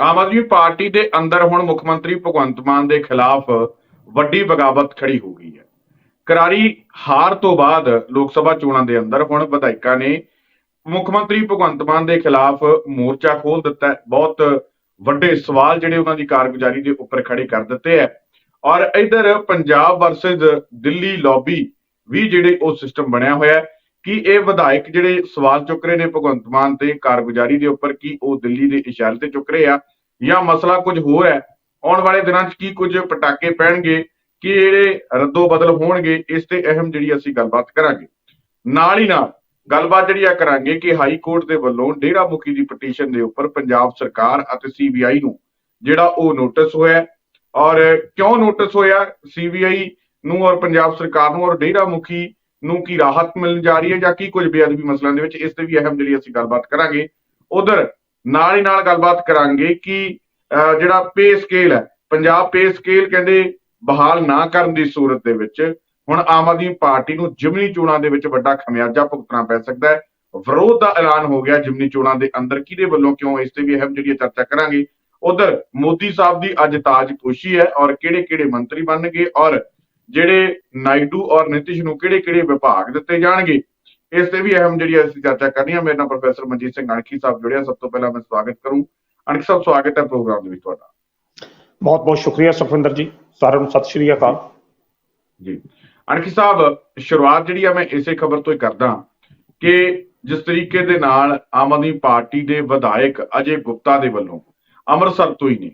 Aam Aadmi party ਦੇ ਅੰਦਰ ਹੁਣ ਮੁੱਖ ਮੰਤਰੀ ਭਗਵੰਤ ਮਾਨ ਦੇ ਖਿਲਾਫ ਵੱਡੀ ਬਗਾਵਤ ਖੜੀ ਹੋ ਗਈ ਹੈ। ਕਰਾਰੀ ਹਾਰ ਤੋਂ ਬਾਅਦ ਲੋਕ ਸਭਾ ਚੋਣਾਂ ਦੇ ਅੰਦਰ ਹੁਣ ਵਿਧਾਇਕਾਂ ਨੇ ਮੁੱਖ ਮੰਤਰੀ ਭਗਵੰਤ ਮਾਨ ਦੇ ਖਿਲਾਫ ਮੋਰਚਾ ਖੋਲ ਦਿੱਤਾ ਬਹੁਤ ਵੱਡੇ ਸਵਾਲ ਜਿਹੜੇ ਉਹਨਾਂ ਦੀ ਕਾਰਗੁਜ਼ਾਰੀ ਦੇ ਉੱਪਰ ਖੜੇ ਕਰ ਦਿੱਤੇ ਹੈ। ਔਰ ਇਧਰ ਪੰਜਾਬ ਵਰਸਸ ਦਿੱਲੀ ਲੌਬੀ ਵੀ ਜਿਹੜੇ ਉਹ ਸਿਸਟਮ ਬਣਿਆ ਹੋਇਆ ਹੈ। ਕਿ ਇਹ ਵਿਧਾਇਕ ਜਿਹੜੇ ਸਵਾਲ ਚੁੱਕ ਰਹੇ ਨੇ ਭਗਵੰਤ ਮਾਨ ਤੇ ਕਾਰਗੁਜ਼ਾਰੀ ਦੇ ਉੱਪਰ ਕੀ ਉਹ ਦਿੱਲੀ ਦੇ ਇਸ਼ਾਰੇ ਤੇ ਚੁੱਕ ਰਹੇ ਆ? ਜਾਂ ਮਸਲਾ ਕੁਝ ਹੋਰ ਹੈ? ਆਉਣ ਵਾਲੇ ਦਿਨਾਂ 'ਚ ਕੀ ਕੁਝ ਪਟਾਕੇ ਪੈਣਗੇ? ਕਿ ਜਿਹੜੇ ਰੱਦੋ ਬਦਲ ਹੋਣਗੇ? ਇਸ ਤੇ ਅਹਿਮ ਜਿਹੜੀ ਅਸੀਂ ਗੱਲਬਾਤ ਕਰਾਂਗੇ। ਨਾਲ ਹੀ ਨਾਲ ਗੱਲਬਾਤ ਜਿਹੜੀ ਆ ਕਰਾਂਗੇ ਕਿ ਹਾਈ ਕੋਰਟ ਦੇ ਵੱਲੋਂ ਡੇਰਾ ਮੁਖੀ ਦੀ ਪਟੀਸ਼ਨ ਦੇ ਉੱਪਰ ਪੰਜਾਬ ਸਰਕਾਰ ਅਤੇ ਸੀਬੀਆਈ ਨੂੰ ਜਿਹੜਾ ਉਹ ਨੋਟਿਸ ਹੋਇਆ ਔਰ ਕਿਉਂ ਨੋਟਿਸ ਹੋਇਆ? ਸੀਬੀਆਈ ਨੂੰ ਔਰ ਪੰਜਾਬ ਸਰਕਾਰ ਨੂੰ ਔਰ ਡੇਰਾ ਮੁਖੀ ਨੂੰ ਕੀ ਰਾਹਤ ਮਿਲਣ ਜਾ ਰਹੀ ਹੈ ਜਾਂ ਕੀ ਕੁਝ ਬੇਅਦਬੀ ਮਸਲਿਆਂ ਦੇ ਵਿੱਚ ਇਸ ਤੇ ਵੀ ਅਹਿਮ ਜਿਹੜੀ ਅਸੀਂ ਗੱਲਬਾਤ ਕਰਾਂਗੇ। ਉਧਰ ਨਾਲ ਹੀ ਨਾਲ ਗੱਲਬਾਤ ਕਰਾਂਗੇ ਕਿ ਅਹ, ਜਿਹੜਾ ਪੇ ਸਕੇਲ ਹੈ ਪੰਜਾਬ ਪੇ ਸਕੇਲ ਕਹਿੰਦੇ ਬਹਾਲ ਨਾ ਕਰਨ ਦੀ ਸੂਰਤ ਦੇ ਵਿੱਚ ਹੁਣ ਆਮ ਆਦਮੀ ਪਾਰਟੀ ਨੂੰ ਜਿਮਨੀ ਚੋਣਾਂ ਦੇ ਵਿੱਚ ਵੱਡਾ ਖਮਿਆਜਾ ਭੁਗਤਣਾ ਪੈ ਸਕਦਾ ਹੈ। ਵਿਰੋਧ ਦਾ ਐਲਾਨ ਹੋ ਗਿਆ ਜਿਮਨੀ ਚੋਣਾਂ ਦੇ ਅੰਦਰ ਕਿਹਦੇ ਵੱਲੋਂ ਕਿਉਂ ਇਸ ਤੇ ਵੀ ਅਹਿਮ ਜਿਹੜੀ ਚਰਚਾ ਕਰਾਂਗੇ। ਉਧਰ ਮੋਦੀ ਸਾਹਿਬ ਦੀ ਅੱਜ ਤਾਜ ਖੁਸ਼ੀ ਹੈ ਔਰ ਕਿਹੜੇ ਕਿਹੜੇ ਮੰਤਰੀ ਬਣਨਗੇ ਔਰ ਜਿਹੜੇ ਨਾਇਡੂ ਔਰ ਨਿਤਿਸ਼ ਨੂੰ ਕਿਹੜੇ ਕਿਹੜੇ ਵਿਭਾਗ ਦਿੱਤੇ ਜਾਣਗੇ ਇਸ ਤੇ ਵੀ ਅਹਿਮ ਜਿਹੜੀ ਅਸੀਂ ਚਰਚਾ ਕਰਨੀ ਹੈ ਮੇਰੇ ਨਾਲ ਪ੍ਰੋਫੈਸਰ ਮਨਜੀਤ ਸਿੰਘ ਅਣਖੀ ਸਾਹਿਬ ਜੁੜਿਆ। ਸਭ ਤੋਂ ਪਹਿਲਾਂ ਮੈਂ ਸਵਾਗਤ ਕਰੂੰ। ਅਣਖੀ ਸਾਹਿਬ ਸਵਾਗਤ ਹੈ ਪ੍ਰੋਗਰਾਮ ਦੇ ਵਿੱਚ ਤੁਹਾਡਾ। ਬਹੁਤ ਬਹੁਤ ਸ਼ੁਕਰੀਆ ਸੁਖਵਿੰਦਰ ਜੀ। ਸਾਰਿਆਂ ਨੂੰ ਸਤਿ ਸ਼੍ਰੀ ਅਕਾਲ। ਜੀ। ਅਣਖੀ ਸਾਹਿਬ ਸ਼ੁਰੂਆਤ ਜਿਹੜੀ ਆ ਮੈਂ ਇਸੇ ਖਬਰ ਤੋਂ ਹੀ ਕਰਦਾ ਕਿ ਜਿਸ ਤਰੀਕੇ ਦੇ ਨਾਲ ਆਮ ਆਦਮੀ ਪਾਰਟੀ ਦੇ ਵਿਧਾਇਕ ਅਜੇ ਗੁਪਤਾ ਦੇ ਵੱਲੋਂ ਅੰਮ੍ਰਿਤਸਰ ਤੋਂ ਹੀ ਨੇ।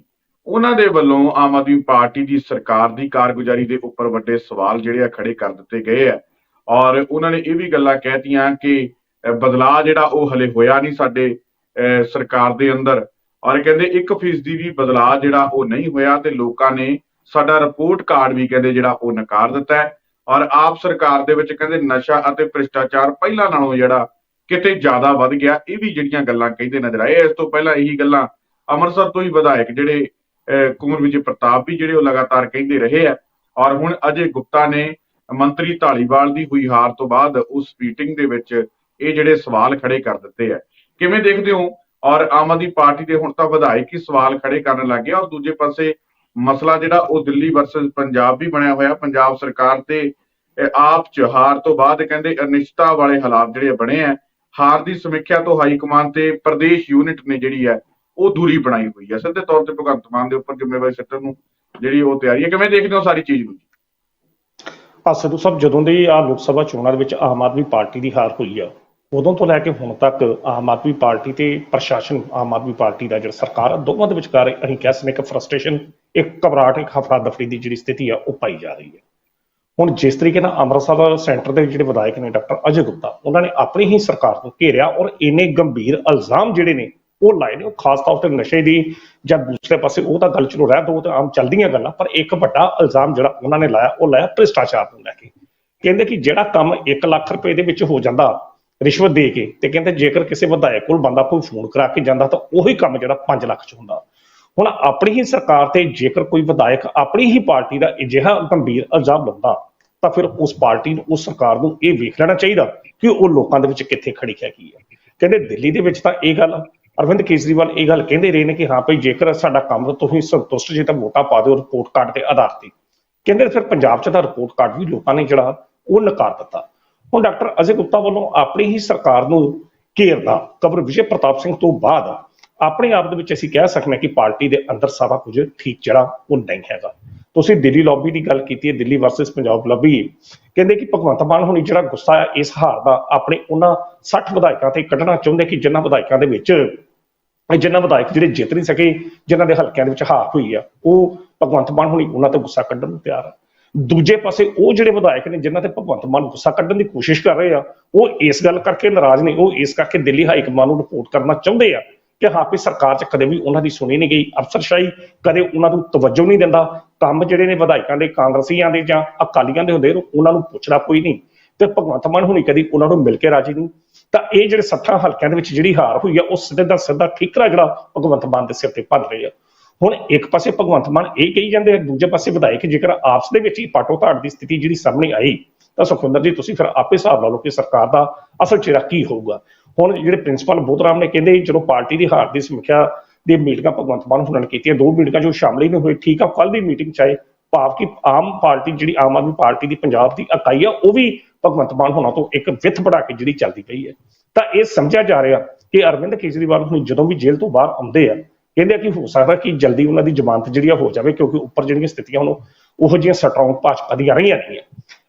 ਉਹਨਾਂ ਦੇ ਵੱਲੋਂ ਆਮ ਆਦਮੀ ਪਾਰਟੀ ਦੀ ਸਰਕਾਰ ਦੀ ਕਾਰਗੁਜ਼ਾਰੀ ਦੇ ਉੱਪਰ ਵੱਡੇ ਸਵਾਲ ਜਿਹੜੇ ਆ ਖੜੇ ਕਰ ਦਿੱਤੇ ਗਏ ਆ। ਔਰ ਉਹਨਾਂ ਨੇ ਇਹ ਵੀ ਗੱਲਾਂ ਕਹਿਤੀਆਂ ਕਿ ਬਦਲਾਅ ਜਿਹੜਾ ਉਹ ਹਲੇ ਹੋਇਆ ਨਹੀਂ ਸਾਡੇ ਅਹ, ਸਰਕਾਰ ਦੇ ਅੰਦਰ। ਔਰ ਕਹਿੰਦੇ 1% ਵੀ ਬਦਲਾਅ ਜਿਹੜਾ ਉਹ ਨਹੀਂ ਹੋਇਆ ਤੇ ਲੋਕਾਂ ਨੇ ਸਾਡਾ ਰਿਪੋਰਟ ਕਾਰਡ ਵੀ ਕਹਿੰਦੇ ਜਿਹੜਾ ਉਹ ਨਕਾਰ ਦਿੱਤਾ ਹੈ। ਔਰ ਆਪ ਸਰਕਾਰ ਦੇ ਵਿੱਚ ਕਹਿੰਦੇ ਨਸ਼ਾ ਅਤੇ ਭ੍ਰਿਸ਼ਟਾਚਾਰ ਪਹਿਲਾਂ ਨਾਲੋਂ ਜਿਹੜਾ ਕਿਤੇ ਜ਼ਿਆਦਾ ਵੱਧ ਗਿਆ। ਇਹ ਵੀ ਜਿਹੜੀਆਂ ਗੱਲਾਂ ਕਹਿੰਦੇ ਨਜ਼ਰ ਆਏ ਇਸ ਤੋਂ ਪਹਿਲਾਂ ਇਹੀ ਗੱਲਾਂ ਅੰਮ੍ਰਿਤਸਰ ਤੋਂ ਹੀ ਵਿਧਾਇਕ ਜਿਹੜੇ ਅਹ, ਕੁੰਵਰ ਵਿਜੇ ਪ੍ਰਤਾਪ ਵੀ ਜਿਹੜੇ ਉਹ ਲਗਾਤਾਰ ਕਹਿੰਦੇ ਰਹੇ ਆ। ਔਰ ਹੁਣ ਅਜੇ ਗੁਪਤਾ ਨੇ ਮੰਤਰੀ ਢਾਲੀਵਾਲ ਦੀ ਹੋਈ ਹਾਰ ਤੋਂ ਬਾਅਦ ਉਸ ਮੀਟਿੰਗ ਦੇ ਵਿੱਚ ਇਹ ਜਿਹੜੇ ਸਵਾਲ ਖੜੇ ਕਰ ਦਿੱਤੇ ਆ। ਕਿਵੇਂ ਦੇਖਦੇ ਹੋ? ਔਰ ਆਮ ਆਦਮੀ ਪਾਰਟੀ ਦੇ ਹੁਣ ਤਾਂ ਵਿਧਾਇਕ ਹੀ ਸਵਾਲ ਖੜੇ ਕਰਨ ਲੱਗ ਗਿਆ ਔਰ ਦੂਜੇ ਪਾਸੇ ਮਸਲਾ ਜਿਹੜਾ ਉਹ ਦਿੱਲੀ ਵਰਸਸ ਪੰਜਾਬ ਵੀ ਬਣਿਆ ਹੋਇਆ। ਪੰਜਾਬ ਸਰਕਾਰ ਤੇ ਆਪ ਚ ਹਾਰ ਤੋਂ ਬਾਅਦ ਕਹਿੰਦੇ ਅਨਿਸ਼ਚਿਤਤਾ ਵਾਲੇ ਹਾਲਾਤ ਜਿਹੜੇ ਬਣੇ ਆ। ਹਾਰ ਦੀ ਸਮੀਖਿਆ ਤੋਂ ਹਾਈ ਕਮਾਂਡ ਤੇ ਪ੍ਰਦੇਸ਼ ਯੂਨਿਟ ਨੇ ਜਿਹੜੀ ਹੈ ਉਹ ਦੂਰੀ ਬਣਾਈ ਹੋਈ ਹੈ ਸਿੱਧੇ ਤੌਰ ਤੇ ਭਗਵੰਤ ਮਾਨ ਦੇ ਉੱਪਰ ਜ਼ਿੰਮੇਵਾਰੀ ਸੱਟਣ ਨੂੰ ਜਿਹੜੀ ਉਹ ਤਿਆਰੀ ਹੈ। ਕਿਵੇਂ ਦੇਖਦੇ ਹੋ ਸਾਰੀ ਚੀਜ਼ ਨੂੰ ਆ ਸਿੱਧੂ ਸਾਹਿਬ, ਜਦੋਂ ਦੀ ਆ ਲੋਕ ਸਭਾ ਚੋਣਾਂ ਦੇ ਵਿੱਚ ਆਮ ਆਦਮੀ ਪਾਰਟੀ ਦੀ ਹਾਰ ਹੋਈ ਆ, ਉਦੋਂ ਤੋਂ ਲੈ ਕੇ ਹੁਣ ਤੱਕ ਆਮ ਆਦਮੀ ਪਾਰਟੀ ਤੇ ਪ੍ਰਸ਼ਾਸਨ, ਆਮ ਆਦਮੀ ਪਾਰਟੀ ਦਾ ਜਿਹੜਾ ਸਰਕਾਰ ਦੋਵਾਂ ਦੇ ਵਿਚਕਾਰ ਅਸੀਂ ਕਹਿ ਸਕਦੇ ਕਿ ਫਰਸਟ੍ਰੇਸ਼ਨ ਇੱਕ ਘਬਰਾਹਟ, ਇੱਕ ਹਫਰਾ ਦਫਰੀ ਦੀ ਜਿਹੜੀ ਸਥਿਤੀ ਆ, ਉਹ ਪਾਈ ਜਾ ਰਹੀ ਹੈ ਹੁਣ ਜਿਸ ਤਰੀਕੇ ਨਾਲ ਅੰਮ੍ਰਿਤਸਰ ਸੈਂਟਰ ਦੇ ਜਿਹੜੇ ਵਿਧਾਇਕ ਨੇ ਡਾਕਟਰ ਅਜੇ ਗੁਪਤਾ, ਉਹਨਾਂ ਨੇ ਆਪਣੀ ਹੀ ਸਰਕਾਰ ਨੂੰ ਘੇਰਿਆ ਔਰ ਇੰਨੇ ਗੰਭੀਰ ਇਲਜ਼ਾਮ ਜਿਹੜੇ ਨੇ ਉਹ ਲਾਏ ਨੇ ਉਹ ਖਾਸ ਤੌਰ ਤੇ ਨਸ਼ੇ ਦੀ ਜਾਂ ਦੂਸਰੇ ਪਾਸੇ ਉਹ ਤਾਂ ਗੱਲ ਚਲੋ ਰਹਿ, ਦੋ ਤੇ ਆਮ ਚੱਲਦੀਆਂ ਗੱਲਾਂ, ਪਰ ਇੱਕ ਵੱਡਾ ਇਲਜ਼ਾਮ ਜਿਹੜਾ ਉਹਨਾਂ ਨੇ ਲਾਇਆ, ਉਹ ਲਾਇਆ ਭ੍ਰਿਸ਼ਟਾਚਾਰ ਨੂੰ ਲੈ ਕੇ। ਕਹਿੰਦੇ ਕਿ ਜਿਹੜਾ ਕੰਮ 1 ਲੱਖ ਰੁਪਏ ਦੇ ਵਿੱਚ ਹੋ ਜਾਂਦਾ, ਰਿਸ਼ਵਤ ਦੇ ਕੇ, ਤੇ ਕਹਿੰਦੇ ਜੇਕਰ ਕਿਸੇ ਵਿਧਾਇਕ ਕੋਲ ਬੰਦਾ ਕੋਈ ਫੋਨ ਕਰਾ ਕੇ ਜਾਂਦਾ, ਤਾਂ ਉਹੀ ਕੰਮ ਜਿਹੜਾ 5 ਲੱਖ ਚ ਹੁੰਦਾ। ਹੁਣ ਆਪਣੀ ਹੀ ਸਰਕਾਰ ਤੇ ਜੇਕਰ ਕੋਈ ਵਿਧਾਇਕ ਆਪਣੀ ਹੀ ਪਾਰਟੀ ਦਾ ਅਜਿਹਾ ਗੰਭੀਰ ਇਲਜ਼ਾਮ ਲਾਉਂਦਾ, ਤਾਂ ਫਿਰ ਉਸ ਪਾਰਟੀ ਨੂੰ, ਉਸ ਸਰਕਾਰ ਨੂੰ ਇਹ ਵੇਖ ਲੈਣਾ ਚਾਹੀਦਾ ਕਿ ਉਹ ਲੋਕਾਂ ਦੇ ਵਿੱਚ ਕਿੱਥੇ ਖੜੀ ਹੈਗੀ ਹੈ। ਕਹਿੰਦੇ ਦਿੱਲੀ ਦੇ ਵਿੱਚ ਤਾਂ ਇਹ ਗੱਲ ਅਰਵਿੰਦ ਕੇਜਰੀਵਾਲ ਇਹ ਗੱਲ ਕਹਿੰਦੇ ਰਹੇ ਨੇ ਕਿ ਹਾਂ ਭਈ ਜੇਕਰ ਸਾਡਾ ਕੰਮ ਤੁਸੀਂ ਸੰਤੁਸ਼ਟ ਜੇ ਤਾਂ ਵੋਟਾਂ ਪਾ ਦਿਓ ਰਿਪੋਰਟ ਕਾਰਡ ਦੇ ਆਧਾਰ ਤੇ। ਕਹਿੰਦੇ ਫਿਰ ਪੰਜਾਬ 'ਚ ਤਾਂ ਰਿਪੋਰਟ ਕਾਰਡ ਵੀ ਲੋਕਾਂ ਨੇ ਜਿਹੜਾ, ਉਹ ਨਕਾਰ ਦਿੱਤਾ। ਹੁਣ ਡਾਕਟਰ ਅਜੇ ਗੁਪਤਾ ਵੱਲੋਂ ਆਪਣੀ ਹੀ ਸਰਕਾਰ ਨੂੰ ਘੇਰਦਾ ਕਬਰ ਵਿਜੇ ਪ੍ਰਤਾਪ ਸਿੰਘ ਤੋਂ ਬਾਅਦ ਆਪਣੇ ਆਪ ਦੇ ਵਿੱਚ ਅਸੀਂ ਕਹਿ ਸਕਦੇ ਹਾਂ ਕਿ ਪਾਰਟੀ ਦੇ ਅੰਦਰ ਸਾਰਾ ਕੁਝ ਠੀਕ ਜਿਹੜਾ, ਉਹ ਨਹੀਂ ਹੈਗਾ। ਤੁਸੀਂ ਦਿੱਲੀ ਲੌਬੀ ਦੀ ਗੱਲ ਕੀਤੀ ਹੈ, ਦਿੱਲੀ ਵਰਸਸ ਪੰਜਾਬ ਲੌਬੀ ਕਹਿੰਦੇ ਕਿ ਭਗਵੰਤ ਮਾਨ ਹੁਣੀ ਜਿਹੜਾ ਗੁੱਸਾ ਹੈ, ਇਸ ਹਾਰ ਦਾ ਆਪਣੇ ਉਹਨਾਂ 60 ਵਿਧਾਇਕਾਂ ਤੇ ਕੱਢਣਾ ਚਾਹੁੰਦੇ ਕਿ ਜਿਨ੍ਹਾਂ ਵਿਧਾਇਕਾਂ ਦੇ ਵਿੱਚ ਜਿਨ੍ਹਾਂ ਵਿਧਾਇਕ ਜਿਹੜੇ ਜਿੱਤ ਨਹੀਂ ਸਕੇ, ਜਿਨ੍ਹਾਂ ਦੇ ਹਲਕਿਆਂ ਦੇ ਵਿੱਚ ਹਾਰ ਹੋਈ ਆ, ਉਹ ਭਗਵੰਤ ਮਾਨ ਹੁਣੀ ਉਹਨਾਂ ਤੇ ਗੁੱਸਾ ਕੱਢਣ ਨੂੰ ਤਿਆਰ ਆ। ਦੂਜੇ ਪਾਸੇ ਉਹ ਜਿਹੜੇ ਵਿਧਾਇਕ ਨੇ, ਜਿਨ੍ਹਾਂ ਤੇ ਭਗਵੰਤ ਮਾਨ ਗੁੱਸਾ ਕੱਢਣ ਦੀ ਕੋਸ਼ਿਸ਼ ਕਰ ਰਹੇ ਆ, ਉਹ ਇਸ ਗੱਲ ਕਰਕੇ ਨਾਰਾਜ਼ ਨੇ, ਉਹ ਇਸ ਕਰਕੇ ਦਿੱਲੀ ਹਾਈ ਕਮਾਂਡ ਨੂੰ ਰਿਪੋਰਟ ਕਰਨਾ ਚਾਹੁੰਦੇ ਆ ਕਿ ਹਾਂ ਵੀ ਸਰਕਾਰ 'ਚ ਕਦੇ ਵੀ ਉਹਨਾਂ ਦੀ ਸੁਣੀ ਨਹੀਂ ਗਈ ਅਫਸਰਸ਼ਾਹੀ, ਕਦੇ ਉਹਨਾਂ ਨੂੰ ਤਵੱਜੋ ਨਹੀਂ ਦਿੰਦਾ। ਕੰਮ ਜਿਹੜੇ ਨੇ ਵਿਧਾਇਕਾਂ ਦੇ, ਕਾਂਗਰਸੀਆਂ ਦੇ ਜਾਂ ਅਕਾਲੀਆਂ ਦੇ ਹੁੰਦੇ ਉਹਨਾਂ ਨੂੰ ਪੁੱਛਦਾ ਕੋਈ ਨਹੀਂ। ਤੇ ਭਗਵੰਤ ਮਾਨ ਹੁਣੀ ਕਦੀ ਉਹਨਾਂ ਨੂੰ ਮਿਲ ਕੇ ਰਾਜੀ ਨਹੀਂ। ਤਾਂ ਇਹ ਜਿਹੜੇ ਸੱਠਾਂ ਹਲਕਿਆਂ ਦੇ ਵਿੱਚ ਜਿਹੜੀ ਹਾਰ ਹੋਈ ਆ, ਉਹ ਸਿੱਧੇ ਦਾ ਸਿੱਧਾ ਠੀਕਰਾ ਜਿਹੜਾ ਭਗਵੰਤ ਮਾਨ ਦੇ ਸਿਰ ਤੇ ਭੰਨ ਰਹੇ ਆ। ਹੁਣ ਇੱਕ ਪਾਸੇ ਭਗਵੰਤ ਮਾਨ ਇਹ ਕਹੀ ਜਾਂਦੇ ਆ, ਦੂਜੇ ਪਾਸੇ ਵਿਧਾਇਕ ਜੇਕਰ ਆਪਸ ਦੇ ਵਿੱਚ ਹੀ ਪਾਟੋ ਧਾੜ ਦੀ ਸਥਿਤੀ ਜਿਹੜੀ ਸਾਹਮਣੇ ਆਈ, ਤਾਂ ਸੁਖਵਿੰਦਰ ਜੀ, ਤੁਸੀਂ ਫਿਰ ਆਪੇ ਹਿਸਾਬ ਲਾ ਲਓ ਕਿ ਸਰਕਾਰ ਦਾ ਅਸਲ ਚਿਹਰਾ ਕੀ ਹੋਊਗਾ। ਹੁਣ ਜਿਹੜੇ ਪ੍ਰਿੰਸੀਪਲ ਬੋਧਰਾਮ ਨੇ ਕਹਿੰਦੇ, ਜਦੋਂ ਪਾਰਟੀ ਦੀ ਹਾਰ ਦੀ ਸਮੀਖਿਆ ਦੀ ਮੀਟਿੰਗਾਂ ਭਗਵੰਤ ਮਾਨ ਹੁਣਾਂ ਨੇ ਕੀਤੀਆਂ, ਦੋ ਮੀਟਿੰਗਾਂ ਜੋ ਸ਼ਾਮਲ ਹੀ ਨਹੀਂ ਹੋਏ, ਠੀਕ ਆ ਕੱਲ ਦੀ ਮੀਟਿੰਗ ਚਾਹੇ ਭਾਵ ਕਿ ਆਮ ਪਾਰਟੀ ਜਿਹੜੀ ਆਮ ਆਦਮੀ ਪਾਰਟੀ ਦੀ ਪੰਜਾਬ ਦੀ ਇਕਾਈ ਆ, ਉਹ ਵੀ ਭਗਵੰਤ ਮਾਨ ਹੁਣਾਂ ਤੋਂ ਇੱਕ ਵਿੱਥ ਬਣਾ ਕੇ ਜਿਹੜੀ ਚੱਲਦੀ ਪਈ ਹੈ। ਤਾਂ ਇਹ ਸਮਝਿਆ ਜਾ ਰਿਹਾ ਕਿ ਅਰਵਿੰਦ ਕੇਜਰੀਵਾਲ ਹੁਣ ਜਦੋਂ ਵੀ ਜੇਲ੍ਹ ਤੋਂ ਬਾਹਰ ਆਉਂਦੇ ਆ, ਕਹਿੰਦੇ ਆ ਕਿ ਹੋ ਸਕਦਾ ਕਿ ਜਲਦੀ ਉਹਨਾਂ ਦੀ ਜ਼ਮਾਨਤ ਜਿਹੜੀ ਆ ਹੋ ਜਾਵੇ, ਕਿਉਂਕਿ ਉੱਪਰ ਜਿਹੜੀਆਂ ਸਥਿਤੀਆਂ ਹੁਣ ਉਹੋ ਜਿਹੀਆਂ ਸਟਰੋਂਗ ਭਾਜਪਾ ਦੀਆਂ ਰਹੀਆਂ ਨਹੀਂ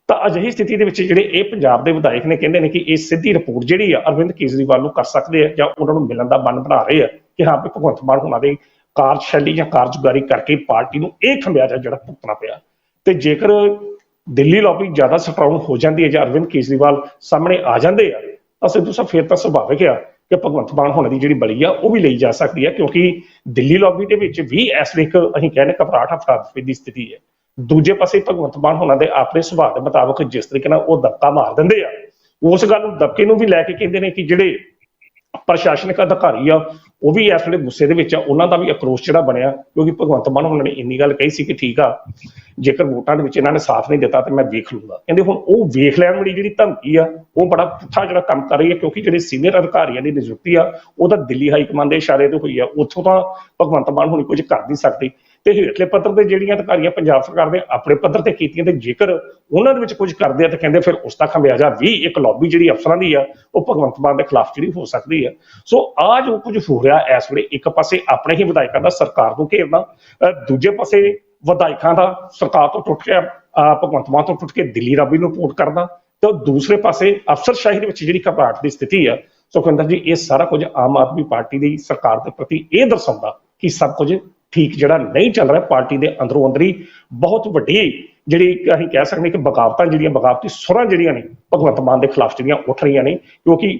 ਤਾਂ ਅਜਿਹੀ ਸਥਿਤੀ ਦੇ ਵਿੱਚ ਜਿਹੜੇ ਇਹ ਪੰਜਾਬ ਦੇ ਵਿਧਾਇਕ ਨੇ ਕਹਿੰਦੇ ਨੇ ਕਿ ਇਹ ਸਿੱਧੀ ਰਿਪੋਰਟ ਜਿਹੜੀ ਆ ਅਰਵਿੰਦ ਕੇਜਰੀਵਾਲ ਨੂੰ ਕਰ ਸਕਦੇ ਆ ਜਾਂ ਉਹਨਾਂ ਨੂੰ ਮਿਲਣ ਦਾ ਮਨ ਬਣਾ ਰਹੇ ਆ ਕਿ ਹਾਂ ਵੀ ਭਗਵੰਤ ਮਾਨ ਹੁਣਾਂ ਦੇ ਕਾਰਜਸ਼ੈਲੀ ਜਾਂ ਕਾਰਜਗੁਜ਼ਾਰੀ ਕਰਕੇ ਪਾਰਟੀ ਨੂੰ ਇਹ ਖੰਭਿਆਜਾ ਜਿਹੜਾ ਭੁਗਤਣਾ ਪਿਆ। ਤੇ ਜੇਕਰ ਦਿੱਲੀ ਲੌਬੀ ਜ਼ਿਆਦਾ ਸਟਰੋਂਗ ਹੋ ਜਾਂਦੀ ਹੈ ਜਾਂ ਅਰਵਿੰਦ ਕੇਜਰੀਵਾਲ ਸਾਹਮਣੇ ਆ ਜਾਂਦੇ ਆ, ਤਾਂ ਸਿੱਧੂ ਸਾਹਿਬ ਫਿਰ ਤਾਂ ਸੁਭਾਵਿਕ ਆ ਕਿ ਭਗਵੰਤ ਮਾਨ ਹੋਣਾ ਦੀ ਜਿਹੜੀ ਬਲੀ ਆ, ਉਹ ਵੀ ਲਈ ਜਾ ਸਕਦੀ ਹੈ, ਕਿਉਂਕਿ ਦਿੱਲੀ ਲੌਬੀ ਦੇ ਵਿੱਚ ਵੀ ਇਸ ਵੇਲੇ ਇੱਕ ਅਸੀਂ ਕਹਿੰਦੇ ਘਬਰਾਹਟ ਹਫੜਾ ਦੀ ਸਥਿਤੀ ਹੈ। ਦੂਜੇ ਪਾਸੇ ਭਗਵੰਤ ਮਾਨ ਹੋਣਾ ਦੇ ਆਪਣੇ ਸੁਭਾਅ ਦੇ ਮੁਤਾਬਕ ਜਿਸ ਤਰੀਕੇ ਨਾਲ ਉਹ ਦਬਕਾ ਮਾਰ ਦਿੰਦੇ ਆ, ਉਸ ਗੱਲ ਨੂੰ ਦਬਕੇ ਨੂੰ ਵੀ ਲੈ ਕੇ ਕਹਿੰਦੇ ਨੇ ਕਿ ਜਿਹੜੇ ਪ੍ਰਸ਼ਾਸਨਿਕ ਅਧਿਕਾਰੀ ਆ, ਉਹ ਵੀ ਇਸ ਵੇਲੇ ਗੁੱਸੇ ਦੇ ਵਿੱਚ ਆ। ਉਹਨਾਂ ਦਾ ਵੀ ਅਕਰੋਸ਼ ਜਿਹੜਾ ਬਣਿਆ, ਕਿਉਂਕਿ ਭਗਵੰਤ ਮਾਨ ਉਹਨਾਂ ਨੇ ਇੰਨੀ ਗੱਲ ਕਹੀ ਸੀ ਕਿ ਠੀਕ ਆ, ਜੇਕਰ ਵੋਟਾਂ ਦੇ ਵਿੱਚ ਇਹਨਾਂ ਨੇ ਸਾਥ ਨਹੀਂ ਦਿੱਤਾ ਤੇ ਮੈਂ ਵੇਖ ਲੂੰਗਾ। ਕਹਿੰਦੇ ਹੁਣ ਉਹ ਵੇਖ ਲੈਣ ਵਾਲੀ ਜਿਹੜੀ ਧਮਕੀ ਆ, ਉਹ ਬੜਾ ਪੁੱਠਾ ਜਿਹੜਾ ਕੰਮ ਕਰ ਰਹੀ ਹੈ ਕਿਉਂਕਿ ਜਿਹੜੇ ਸੀਨੀਅਰ ਅਧਿਕਾਰੀਆਂ ਦੀ ਨਿਯੁਕਤੀ ਆ, ਉਹ ਤਾਂ ਦਿੱਲੀ ਹਾਈ ਕਮਾਂਡ ਦੇ ਇਸ਼ਾਰੇ ਤੇ ਹੋਈ ਆ। ਉੱਥੋਂ ਤਾਂ ਭਗਵੰਤ ਮਾਨ ਹੁਣ ਕੁਝ ਕਰ ਨਹੀਂ ਸਕਦੇ। ਤੇ ਹੇਠਲੇ ਪੱਧਰ ਤੇ ਜਿਹੜੀਆਂ ਅਧਿਕਾਰੀਆਂ ਪੰਜਾਬ ਸਰਕਾਰ ਦੇ ਆਪਣੇ ਪੱਧਰ ਤੇ ਕੀਤੀਆਂ ਤੇ ਜੇਕਰ ਉਹਨਾਂ ਦੇ ਵਿੱਚ ਕੁਝ ਕਰਦੇ ਆ ਤਾਂ ਕਹਿੰਦੇ ਫਿਰ ਉਸ ਦਾ ਖਮਿਆਜਾ ਵੀ ਇੱਕ ਲੌਬੀ ਜਿਹੜੀ ਅਫਸਰਾਂ ਦੀ ਆ, ਉਹ ਭਗਵੰਤ ਮਾਨ ਦੇ ਖਿਲਾਫ ਜਿਹੜੀ ਹੋ ਸਕਦੀ ਆ। ਸੋ ਆ ਜੋ ਕੁਝ ਹੋ ਰਿਹਾ ਇਸ ਵੇਲੇ, ਇੱਕ ਪਾਸੇ ਆਪਣੇ ਹੀ ਵਿਧਾਇਕਾਂ ਦਾ ਸਰਕਾਰ ਨੂੰ ਘੇਰਨਾ ਦੂਜੇ ਪਾਸੇ ਵਿਧਾਇਕਾਂ ਦਾ ਸਰਕਾਰ ਤੋਂ ਟੁੱਟ ਕੇ, ਅਹ ਭਗਵੰਤ ਮਾਨ ਤੋਂ ਟੁੱਟ ਕੇ ਦਿੱਲੀ ਰਾਬੀ ਨੂੰ ਰਿਪੋਰਟ ਕਰਨਾ ਤੇ ਦੂਸਰੇ ਪਾਸੇ ਅਫਸਰਸ਼ਾਹੀ ਦੇ ਵਿੱਚ ਜਿਹੜੀ ਘਬਰਾਹਟ ਦੀ ਸਥਿਤੀ ਆ, ਸੁਖਵਿੰਦਰ ਜੀ, ਇਹ ਸਾਰਾ ਕੁਝ ਆਮ ਆਦਮੀ ਪਾਰਟੀ ਦੀ ਸਰਕਾਰ ਦੇ ਪ੍ਰਤੀ ਇਹ ਦਰਸਾਉਂਦਾ ਕਿ ਸਭ ਕੁਝ ਠੀਕ ਜਿਹੜਾ ਨਹੀਂ ਚੱਲ ਰਿਹਾ ਪਾਰਟੀ ਦੇ ਅੰਦਰੋਂ ਅੰਦਰੀ ਬਹੁਤ ਵੱਡੀ ਜਿਹੜੀ ਅਸੀਂ ਕਹਿ ਸਕਦੇ ਕਿ ਬਗਾਵਤਾਂ ਜਿਹੜੀਆਂ ਬਗਾਵਤੀ ਸੁਰਾਂ ਜਿਹੜੀਆਂ ਨੇ ਭਗਵੰਤ ਮਾਨ ਦੇ ਖਿਲਾਫ ਜਿਹੜੀਆਂ ਉੱਠ ਰਹੀਆਂ ਨੇ, ਕਿਉਂਕਿ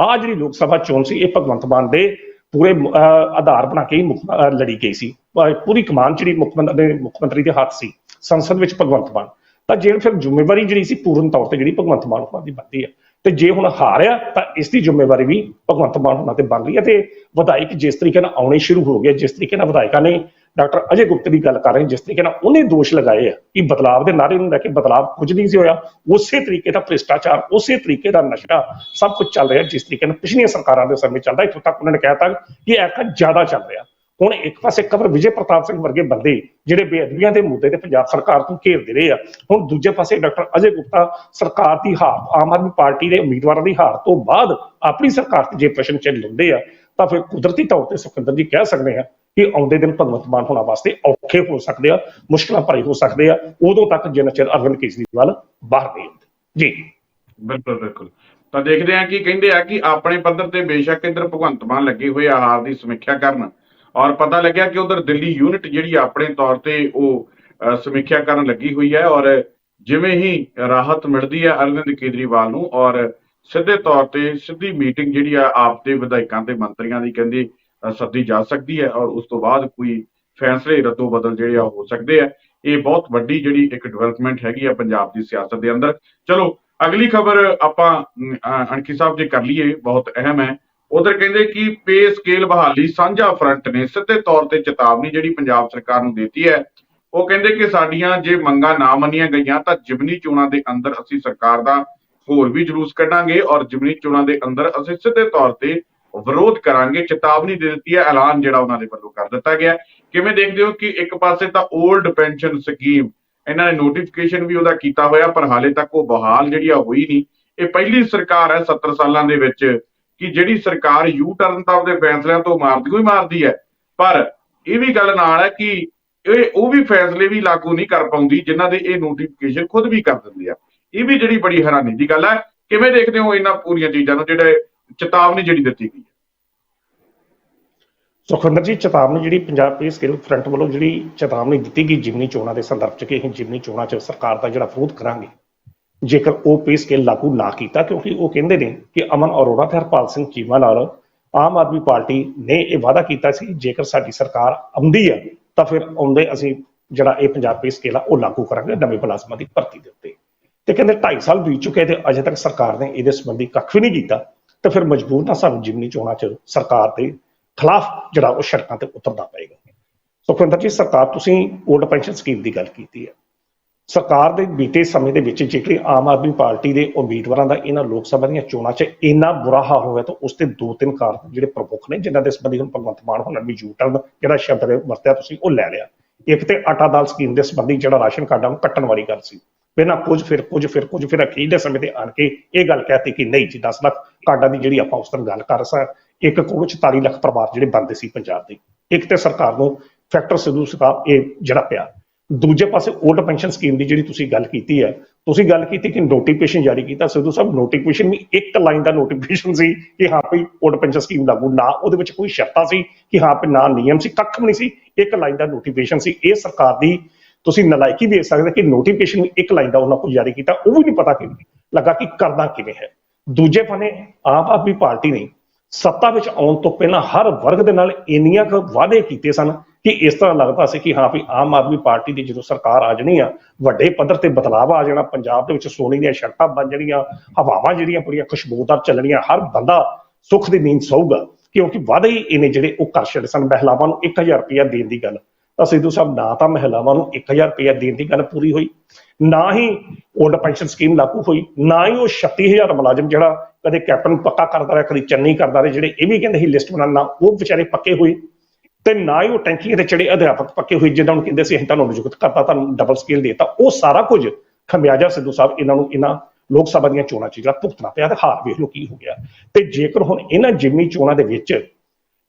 ਆ ਜਿਹੜੀ ਲੋਕ ਸਭਾ ਚੋਣ ਸੀ, ਇਹ ਭਗਵੰਤ ਮਾਨ ਦੇ ਪੂਰੇ ਆਧਾਰ ਬਣਾ ਕੇ ਹੀ ਮੁੱਖ- ਲੜੀ ਗਈ ਸੀ। ਪੂਰੀ ਕਮਾਨ ਜਿਹੜੀ ਮੁੱਖ ਮੰਤਰੀ ਦੇ ਮੁੱਖ ਮੰਤਰੀ ਦੇ ਹੱਥ ਸੀ, ਸੰਸਦ ਵਿੱਚ ਭਗਵੰਤ ਮਾਨ। ਤਾਂ ਜੇ ਫਿਰ ਜ਼ਿੰਮੇਵਾਰੀ ਜਿਹੜੀ ਸੀ ਪੂਰਨ ਤੌਰ ਤੇ ਜਿਹੜੀ ਭਗਵੰਤ ਮਾਨ ਹੋਣਾ ਦੀ ਬਣਦੀ ਹੈ ਤੇ ਜੇ ਹੁਣ ਹਾਰਿਆ ਤਾਂ ਇਸ ਦੀ ਜ਼ਿੰਮੇਵਾਰੀ ਵੀ ਭਗਵੰਤ ਮਾਨ ਹੋਣਾ ਤੇ ਬਣ ਰਹੀ ਹੈ ਤੇ ਵਿਧਾਇਕ ਜਿਸ ਤਰੀਕੇ ਨਾਲ ਆਉਣੇ ਸ਼ੁਰੂ ਹੋ ਗਏ, ਜਿਸ ਤਰੀਕੇ ਨਾਲ ਵਿਧਾਇਕਾਂ ਨੇ ਡਾਕਟਰ ਅਜੇ ਗੁਪਤ ਦੀ ਗੱਲ ਕਰ ਰਹੇ ਜਿਸ ਤਰੀਕੇ ਨਾਲ ਉਹਨੇ ਦੋਸ਼ ਲਗਾਏ ਆ ਕਿ ਬਦਲਾਵ ਦੇ ਨਾਰੇ ਨੂੰ ਲੈ ਕੇ ਬਦਲਾਵ ਕੁਝ ਨਹੀਂ ਸੀ ਹੋਇਆ, ਉਸੇ ਤਰੀਕੇ ਦਾ ਭ੍ਰਿਸ਼ਟਾਚਾਰ, ਉਸੇ ਤਰੀਕੇ ਦਾ ਨਸ਼ਾ ਸਭ ਕੁਝ ਚੱਲ ਰਿਹਾ, ਜਿਸ ਤਰੀਕੇ ਨਾਲ ਪਿਛਲੀਆਂ ਸਰਕਾਰਾਂ ਦੇ ਸਮੇਂ ਚੱਲਦਾ, ਇੱਥੋਂ ਤੱਕ ਉਹਨਾਂ ਨੇ ਕਹਿਤਾ ਕਿ ਐਕਟ ਜ਼ਿਆਦਾ ਚੱਲ ਰਿਹਾ। ਹੁਣ ਇੱਕ ਪਾਸੇ ਕਬਰ ਵਿਜੇ ਪ੍ਰਤਾਪ ਸਿੰਘ ਵਰਗੇ ਬੰਦੇ ਜਿਹੜੇ ਬੇਅਦਬੀਆਂ ਦੇ ਮੁੱਦੇ ਤੇ ਪੰਜਾਬ ਸਰਕਾਰ ਤੋਂ ਘੇਰਦੇ ਰਹੇ ਆ, ਹੁਣ ਦੂਜੇ ਪਾਸੇ ਡਾਕਟਰ ਅਜੇ ਗੁਪਤਾ ਸਰਕਾਰ ਦੀ ਹਾਰ, ਆਮ ਆਦਮੀ ਪਾਰਟੀ ਦੇ ਉਮੀਦਵਾਰਾਂ ਦੀ ਹਾਰ ਤੋਂ ਬਾਅਦ ਆਪਣੀ ਸਰਕਾਰ ਤੇ ਜੇ ਪ੍ਰਸ਼ਨ ਚਿੰਨ੍ਹ ਲਾਉਂਦੇ ਆ, ਤਾਂ ਫਿਰ ਕੁਦਰਤੀ ਤੌਰ ਤੇ ਸੁਖਿੰਦਰ ਜੀ ਕਹਿ ਸਕਦੇ ਆ ਕਿ ਆਉਂਦੇ ਦਿਨ ਭਗਵੰਤ ਮਾਨ ਹੋਣਾ ਵਾਸਤੇ ਔਖੇ ਹੋ ਸਕਦੇ ਆ, ਮੁਸ਼ਕਲਾਂ ਭਰੇ ਹੋ ਸਕਦੇ ਆ, ਉਦੋਂ ਤੱਕ ਜਿੰਨਾ ਚਿਰ ਅਰਵਿੰਦ ਕੇਜਰੀਵਾਲ ਬਾਹਰ ਨਹੀਂ ਹੁੰਦੇ। ਜੀ। ਬਿਲਕੁਲ ਬਿਲਕੁਲ। ਤਾਂ ਦੇਖਦੇ ਆ ਕਿ ਕਹਿੰਦੇ ਆ ਕਿ ਆਪਣੇ ਪੱਧਰ ਤੇ ਬੇਸ਼ੱਕ ਇੱਧਰ ਭਗਵੰਤ ਮਾਨ ਲੱਗੇ ਹੋਏ ਆ ਹਾਰ ਦੀ ਸਮੀਖਿਆ ਕਰਨ। ਔਰ ਪਤਾ ਲੱਗਿਆ ਕਿ ਉਧਰ ਦਿੱਲੀ ਯੂਨਿਟ ਜਿਹੜੀ ਆਪਣੇ ਤੌਰ ਤੇ ਉਹ ਸਮੀਖਿਆ ਕਰਨ ਲੱਗੀ ਹੋਈ ਹੈ ਔਰ ਜਿਵੇਂ ਹੀ ਰਾਹਤ ਮਿਲਦੀ ਹੈ ਅਰਵਿੰਦ ਕੇਜਰੀਵਾਲ ਨੂੰ ਔਰ ਸਿੱਧੇ ਤੌਰ ਤੇ ਸਿੱਧੀ ਮੀਟਿੰਗ ਜਿਹੜੀ ਆ ਆਪ ਦੇ ਵਿਧਾਇਕਾਂ ਤੇ ਮੰਤਰੀਆਂ ਦੀ ਕਹਿੰਦੇ ਸੱਦੀ ਜਾ ਸਕਦੀ ਹੈ ਔਰ ਉਸ ਤੋਂ ਬਾਅਦ ਕੋਈ ਫੈਸਲੇ ਰੱਦੋ ਬਦਲ ਜਿਹੜੇ ਆ ਹੋ ਸਕਦੇ ਆ। ਇਹ ਬਹੁਤ ਵੱਡੀ ਜਿਹੜੀ ਇੱਕ ਡਿਵੈਲਪਮੈਂਟ ਹੈਗੀ ਆ ਪੰਜਾਬ ਦੀ ਸਿਆਸਤ ਦੇ ਅੰਦਰ। ਚਲੋ ਅਗਲੀ ਖਬਰ ਆਪਾਂ ਅਮ, ਅਣਖੀ ਸਾਹਿਬ ਜੇ ਕਰ ਲਈਏ ਬਹੁਤ ਅਹਿਮ ਹੈ। ਉਧਰ ਕਹਿੰਦੇ ਕਿ ਪੇ ਸਕੇਲ ਬਹਾਲੀ ਸਾਂਝਾ ਫਰੰਟ ਨੇ ਸਿੱਧੇ ਤੌਰ ਤੇ ਚੇਤਾਵਨੀ ਜਿਹੜੀ ਪੰਜਾਬ ਸਰਕਾਰ ਨੂੰ ਦਿੱਤੀ ਹੈ, ਉਹ ਕਹਿੰਦੇ ਕਿ ਸਾਡੀਆਂ ਜੇ ਮੰਗਾਂ ਨਾ ਮੰਨੀਆਂ ਗਈਆਂ ਤਾਂ ਜਿਮਨੀ ਚੋਣਾਂ ਦੇ ਅੰਦਰ ਅਸੀਂ ਸਰਕਾਰ ਦਾ ਹੋਰ ਵੀ ਜਲੂਸ ਕੱਢਾਂਗੇ ਔਰ ਜਿਮਨੀ ਚੋਣਾਂ ਦੇ ਅੰਦਰ ਅਸੀਂ ਸਿੱਧੇ ਤੌਰ ਤੇ ਵਿਰੋਧ ਕਰਾਂਗੇ। ਚੇਤਾਵਨੀ ਦੇ ਦਿੱਤੀ ਹੈ, ਐਲਾਨ ਜਿਹੜਾ ਉਹਨਾਂ ਦੇ ਵੱਲੋਂ ਕਰ ਦਿੱਤਾ ਗਿਆ। ਕਿਵੇਂ ਦੇਖਦੇ ਹੋ ਕਿ ਇੱਕ ਪਾਸੇ ਤਾਂ 올ਡ ਪੈਨਸ਼ਨ ਸਕੀਮ ਇਹਨਾਂ ਨੇ ਨੋਟੀਫਿਕੇਸ਼ਨ ਵੀ ਉਹਦਾ ਕੀਤਾ ਹੋਇਆ, ਪਰ ਹਾਲੇ ਤੱਕ ਉਹ ਬਹਾਲ ਜਿਹੜੀ ਆ ਹੋਈ ਨਹੀਂ। ਇਹ ਪਹਿਲੀ ਸਰਕਾਰ ਹੈ 70 ਸਾਲਾਂ ਦੇ ਵਿੱਚ ਕਿ ਜਿਹੜੀ ਸਰਕਾਰ ਯੂ ਟਰਨ ਤਾਂ ਆਪਦੇ ਫੈਸਲਿਆਂ ਤੋਂ ਮਾਰਦੀ ਹੀ ਮਾਰਦੀ ਹੈ। ਪਰ ਇਹ ਵੀ ਗੱਲ ਨਾਲ ਹੈ ਕਿ ਇਹ, ਉਹ ਵੀ ਫੈਸਲੇ ਵੀ ਲਾਗੂ ਨਹੀਂ ਕਰ ਪਾਉਂਦੀ, ਜਿਨ੍ਹਾਂ ਦੇ ਇਹ ਨੋਟੀਫਿਕੇਸ਼ਨ ਖੁਦ ਵੀ ਕਰ ਦਿੰਦੇ ਆ ਇਹ ਵੀ ਜਿਹੜੀ ਬੜੀ ਹੈਰਾਨੀ ਦੀ ਗੱਲ ਹੈ। ਕਿਵੇਂ ਦੇਖਦੇ ਹੋ ਇਹਨਾਂ ਪੂਰੀਆਂ ਚੀਜ਼ਾਂ ਨੂੰ, ਜਿਹੜੇ ਚੇਤਾਵਨੀ ਜਿਹੜੀ ਦਿੱਤੀ ਗਈ ਹੈ? ਸੁਖਵਿੰਦਰ ਜੀ, ਚੇਤਾਵਨੀ ਜਿਹੜੀ ਪੰਜਾਬ ਪੀਸ ਸਕੇਲ ਫਰੰਟ ਵੱਲੋਂ ਜਿਹੜੀ ਚੇਤਾਵਨੀ ਦਿੱਤੀ ਗਈ, ਜਿਮਨੀ ਚੋਣਾਂ ਦੇ ਸੰਦਰਭ ਚ ਕਿ ਅਸੀਂ ਜਿਮਨੀ ਚੋਣਾਂ ਚ ਸਰਕਾਰ ਦਾ ਜਿਹੜਾ ਵਿਰੋਧ ਕਰਾਂਗੇ ਜੇਕਰ ਉਹ ਪੇ ਸਕੇਲ ਲਾਗੂ ਨਾ ਕੀਤਾ, ਕਿਉਂਕਿ ਉਹ ਕਹਿੰਦੇ ਨੇ ਕਿ ਅਮਨ ਅਰੋੜਾ ਤੇ ਹਰਪਾਲ ਸਿੰਘ ਚੀਮਾ ਨਾਲ ਆਮ ਆਦਮੀ ਪਾਰਟੀ ਨੇ ਇਹ ਵਾਅਦਾ ਕੀਤਾ ਸੀ, ਜੇਕਰ ਸਾਡੀ ਸਰਕਾਰ ਆਉਂਦੀ ਹੈ ਤਾਂ ਫਿਰ ਆਉਂਦੇ ਅਸੀਂ ਜਿਹੜਾ ਇਹ ਪੰਜਾਬ ਪੇ ਸਕੇਲ ਆ, ਉਹ ਲਾਗੂ ਕਰਾਂਗੇ ਨਵੇਂ ਮੁਲਾਜ਼ਮਾਂ ਦੀ ਭਰਤੀ ਦੇ ਉੱਤੇ। ਤੇ ਕਹਿੰਦੇ 2.5 ਸਾਲ ਬੀਤ ਚੁੱਕੇ ਤੇ ਅਜੇ ਤੱਕ ਸਰਕਾਰ ਨੇ ਇਹਦੇ ਸੰਬੰਧੀ ਕੱਖ ਵੀ ਨਹੀਂ ਕੀਤਾ, ਤੇ ਫਿਰ ਮਜਬੂਰ ਨਾ ਸਾਨੂੰ ਜਿਮਨੀ ਚੋਣਾਂ 'ਚ ਸਰਕਾਰ ਦੇ ਖਿਲਾਫ ਜਿਹੜਾ ਉਹ ਸੜਕਾਂ ਤੇ ਉਤਰਦਾ ਪਏਗਾ। ਸੁਖਵਿੰਦਰ ਜੀ, ਸਰਕਾਰ, ਤੁਸੀਂ ਓਲਡ ਪੈਨਸ਼ਨ ਸਕੀਮ ਦੀ ਗੱਲ ਕੀਤੀ ਹੈ ਸਰਕਾਰ ਦੇ ਬੀਤੇ ਸਮੇਂ ਦੇ ਵਿੱਚ ਜੇਕਰ ਆਮ ਆਦਮੀ ਪਾਰਟੀ ਦੇ ਉਮੀਦਵਾਰਾਂ ਦਾ ਇਹਨਾਂ ਲੋਕ ਸਭਾ ਦੀਆਂ ਚੋਣਾਂ 'ਚ ਇੰਨਾ ਬੁਰਾ ਹਾਲ ਹੋਇਆ ਤਾਂ ਉਸ ਤੇ ਦੋ ਤਿੰਨ ਕਾਰਨ ਜਿਹੜੇ ਪ੍ਰਮੁੱਖ ਨੇ, ਜਿਨ੍ਹਾਂ ਦੇ ਸੰਬੰਧੀ ਹੁਣ ਭਗਵੰਤ ਮਾਨ ਹੋਣਾ ਵੀ ਯੂਟਰਨ ਜਿਹੜਾ ਸ਼ਬਦ ਵਰਤਿਆ ਤੁਸੀਂ, ਉਹ ਲੈ ਲਿਆ। ਇੱਕ ਤੇ ਆਟਾ ਦਾਲ ਸਕੀਮ ਦੇ ਸੰਬੰਧੀ ਜਿਹੜਾ ਰਾਸ਼ਨ ਕਾਰਡਾਂ ਨੂੰ ਕੱਟਣ ਵਾਲੀ ਗੱਲ ਸੀ। ਬਿਨਾਂ ਕੁਝ, ਫਿਰ ਕੁਝ ਫਿਰ ਕੁਝ, ਫਿਰ ਅਖੀਰ ਦੇ ਸਮੇਂ ਤੇ ਆਣ ਕੇ ਇਹ ਗੱਲ ਕਹਿਤੀ ਕਿ ਨਹੀਂ ਜੀ 10 ਲੱਖ ਕਾਰਡਾਂ ਦੀ ਜਿਹੜੀ ਆਪਾਂ ਉਸ ਤਰ੍ਹਾਂ ਗੱਲ ਕਰ ਸਾਂ ਇੱਕ ਕਰੋੜ 44 ਲੱਖ ਪਰਿਵਾਰ ਜਿਹੜੇ ਬਣਦੇ ਸੀ ਪੰਜਾਬ ਦੇ। ਇੱਕ ਤੇ ਸਰਕਾਰ ਨੂੰ ਫੈਕਟਰ ਸਿੱਧੂ ਸਾਹਿਬ ਇਹ ਜਿਹੜਾ ਪਿਆ। ਦੂਜੇ ਪਾਸੇ ਓਲਡ ਪੈਨਸ਼ਨ ਸਕੀਮ ਦੀ ਜਿਹੜੀ ਤੁਸੀਂ ਗੱਲ ਕੀਤੀ ਹੈ, ਤੁਸੀਂ ਗੱਲ ਕੀਤੀ ਕਿ ਨੋਟੀਫਿਕੇਸ਼ਨ ਜਾਰੀ ਕੀਤਾ, ਸਿੱਧੂ ਸਾਹਿਬ ਨੋਟੀਫਿਕੇਸ਼ਨ ਵੀ ਇੱਕ ਲਾਈਨ ਦਾ ਨੋਟੀਫਿਕੇਸ਼ਨ ਸੀ ਕਿ ਹਾਂ ਭਈ ਓਲਡ ਪੈਨਸ਼ਨ ਸਕੀਮ ਲਾਗੂ ਨਾ, ਉਹਦੇ ਵਿੱਚ ਕੋਈ ਸ਼ਰਤਾਂ ਸੀ ਕਿ ਹਾਂ ਭਈ ਨਾ ਨਿਯਮ ਸੀ, ਕੱਖ ਵੀ ਨਹੀਂ ਸੀ, ਇੱਕ ਲਾਈਨ ਦਾ ਨੋਟੀਫਿਕੇਸ਼ਨ ਸੀ। ਇਹ ਸਰਕਾਰ ਦੀ ਤੁਸੀਂ ਨਲਾਇਕੀ ਵੇਖ ਸਕਦੇ ਕਿ ਨੋਟੀਫਿਕੇਸ਼ਨ ਇੱਕ ਲਾਈਨ ਦਾ ਉਹਨਾਂ ਕੋਲ ਜਾਰੀ ਕੀਤਾ, ਉਹ ਵੀ ਨਹੀਂ ਪਤਾ ਕਿਵੇਂ ਲੱਗਾ ਕਿ ਕਰਨਾ ਕਿਵੇਂ ਹੈ। ਦੂਜੇ ਪਾਸੇ ਆਮ ਆਦਮੀ ਪਾਰਟੀ ਨੇ ਸੱਤਾ ਵਿੱਚ ਆਉਣ ਤੋਂ ਪਹਿਲਾਂ ਹਰ ਵਰਗ ਦੇ ਨਾਲ ਇੰਨੀਆਂ ਕੁ ਵਾਅਦੇ ਕੀਤੇ ਸਨ ਕਿ ਇਸ ਤਰ੍ਹਾਂ ਲੱਗਦਾ ਸੀ ਕਿ ਹਾਂ ਵੀ ਆਮ ਆਦਮੀ ਪਾਰਟੀ ਦੀ ਜਦੋਂ ਸਰਕਾਰ ਆ ਜਾਣੀ ਆ, ਵੱਡੇ ਪੱਧਰ ਤੇ ਬਦਲਾਅ ਆ ਜਾਣਾ, ਪੰਜਾਬ ਦੇ ਵਿੱਚ ਸੋਨੇ ਦੀਆਂ ਸ਼ਰਤਾਂ ਬਣ ਜਾਣੀਆਂ, ਹਵਾਵਾਂ ਜਿਹੜੀਆਂ ਬੜੀਆਂ ਖੁਸ਼ਬੂਦਾਰ ਚੱਲਣੀਆਂ, ਹਰ ਬੰਦਾ ਸੁੱਖ ਦੀ ਨੀਂਦ ਸੌਗਾ ਕਿਉਂਕਿ ਵਾਅਦੇ ਹੀ ਇਹਨੇ ਜਿਹੜੇ ਉਹ ਕਰ ਛੱਡੇ ਸਨ, ਮਹਿਲਾਵਾਂ ਨੂੰ 1000 ਰੁਪਇਆ ਦੇਣ ਦੀ ਗੱਲ। ਤਾਂ ਸਿੱਧੂ ਸਾਹਿਬ, ਨਾ ਤਾਂ ਮਹਿਲਾਵਾਂ ਨੂੰ 1000 ਰੁਪਇਆ ਦੇਣ ਦੀ ਗੱਲ ਪੂਰੀ ਹੋਈ, ਨਾ ਹੀ ਓਲਡ ਪੈਨਸ਼ਨ ਸਕੀਮ ਲਾਗੂ ਹੋਈ, ਨਾ ਹੀ ਉਹ 36000 ਮੁਲਾਜ਼ਮ ਜਿਹੜਾ ਕਦੇ ਕੈਪਟਨ ਪੱਕਾ ਕਰਦਾ ਰਿਹਾ, ਕਦੇ ਚੰਨੀ ਕਰਦਾ ਰਿਹਾ, ਜਿਹੜੇ ਇਹ ਵੀ ਕਹਿੰਦੇ ਸੀ ਲਿਸਟ ਬਣਾਉਣਾ ਉਹ ਵਿਚਾਰੇ ਪੱਕੇ ਹੋਏ। ਤੇ ਨਾ ਹੀ ਉਹ ਟੈਂਕੀਆਂ ਤੇ ਚੜੇ ਅਧਿਆਪਕ ਪੱਕੇ ਹੋਏ ਜਿੱਦਾਂ ਨੂੰ ਕਹਿੰਦੇ ਸੀ, ਅਸੀਂ ਤੁਹਾਨੂੰ ਨਿਯੁਕਤ ਕਰਤਾ, ਤੁਹਾਨੂੰ ਡਬਲ ਸਕੇਲ ਦੇਤਾ। ਉਹ ਸਾਰਾ ਕੁਝ ਖਮਿਆਜਾ ਸਿੱਧੂ ਸਾਹਿਬ, ਇਹਨਾਂ ਨੂੰ ਇਹਨਾਂ ਲੋਕ ਸਭਾ ਦੀਆਂ ਚੋਣਾਂ 'ਚ ਜਿਹੜਾ ਭੁਗਤਣਾ ਪਿਆ ਤੇ ਹਾਰ ਵੇਖ ਲਓ ਕੀ ਹੋ ਗਿਆ। ਤੇ ਜੇਕਰ ਹੁਣ ਇਹਨਾਂ ਜਿਮਨੀ ਚੋਣਾਂ ਦੇ ਵਿੱਚ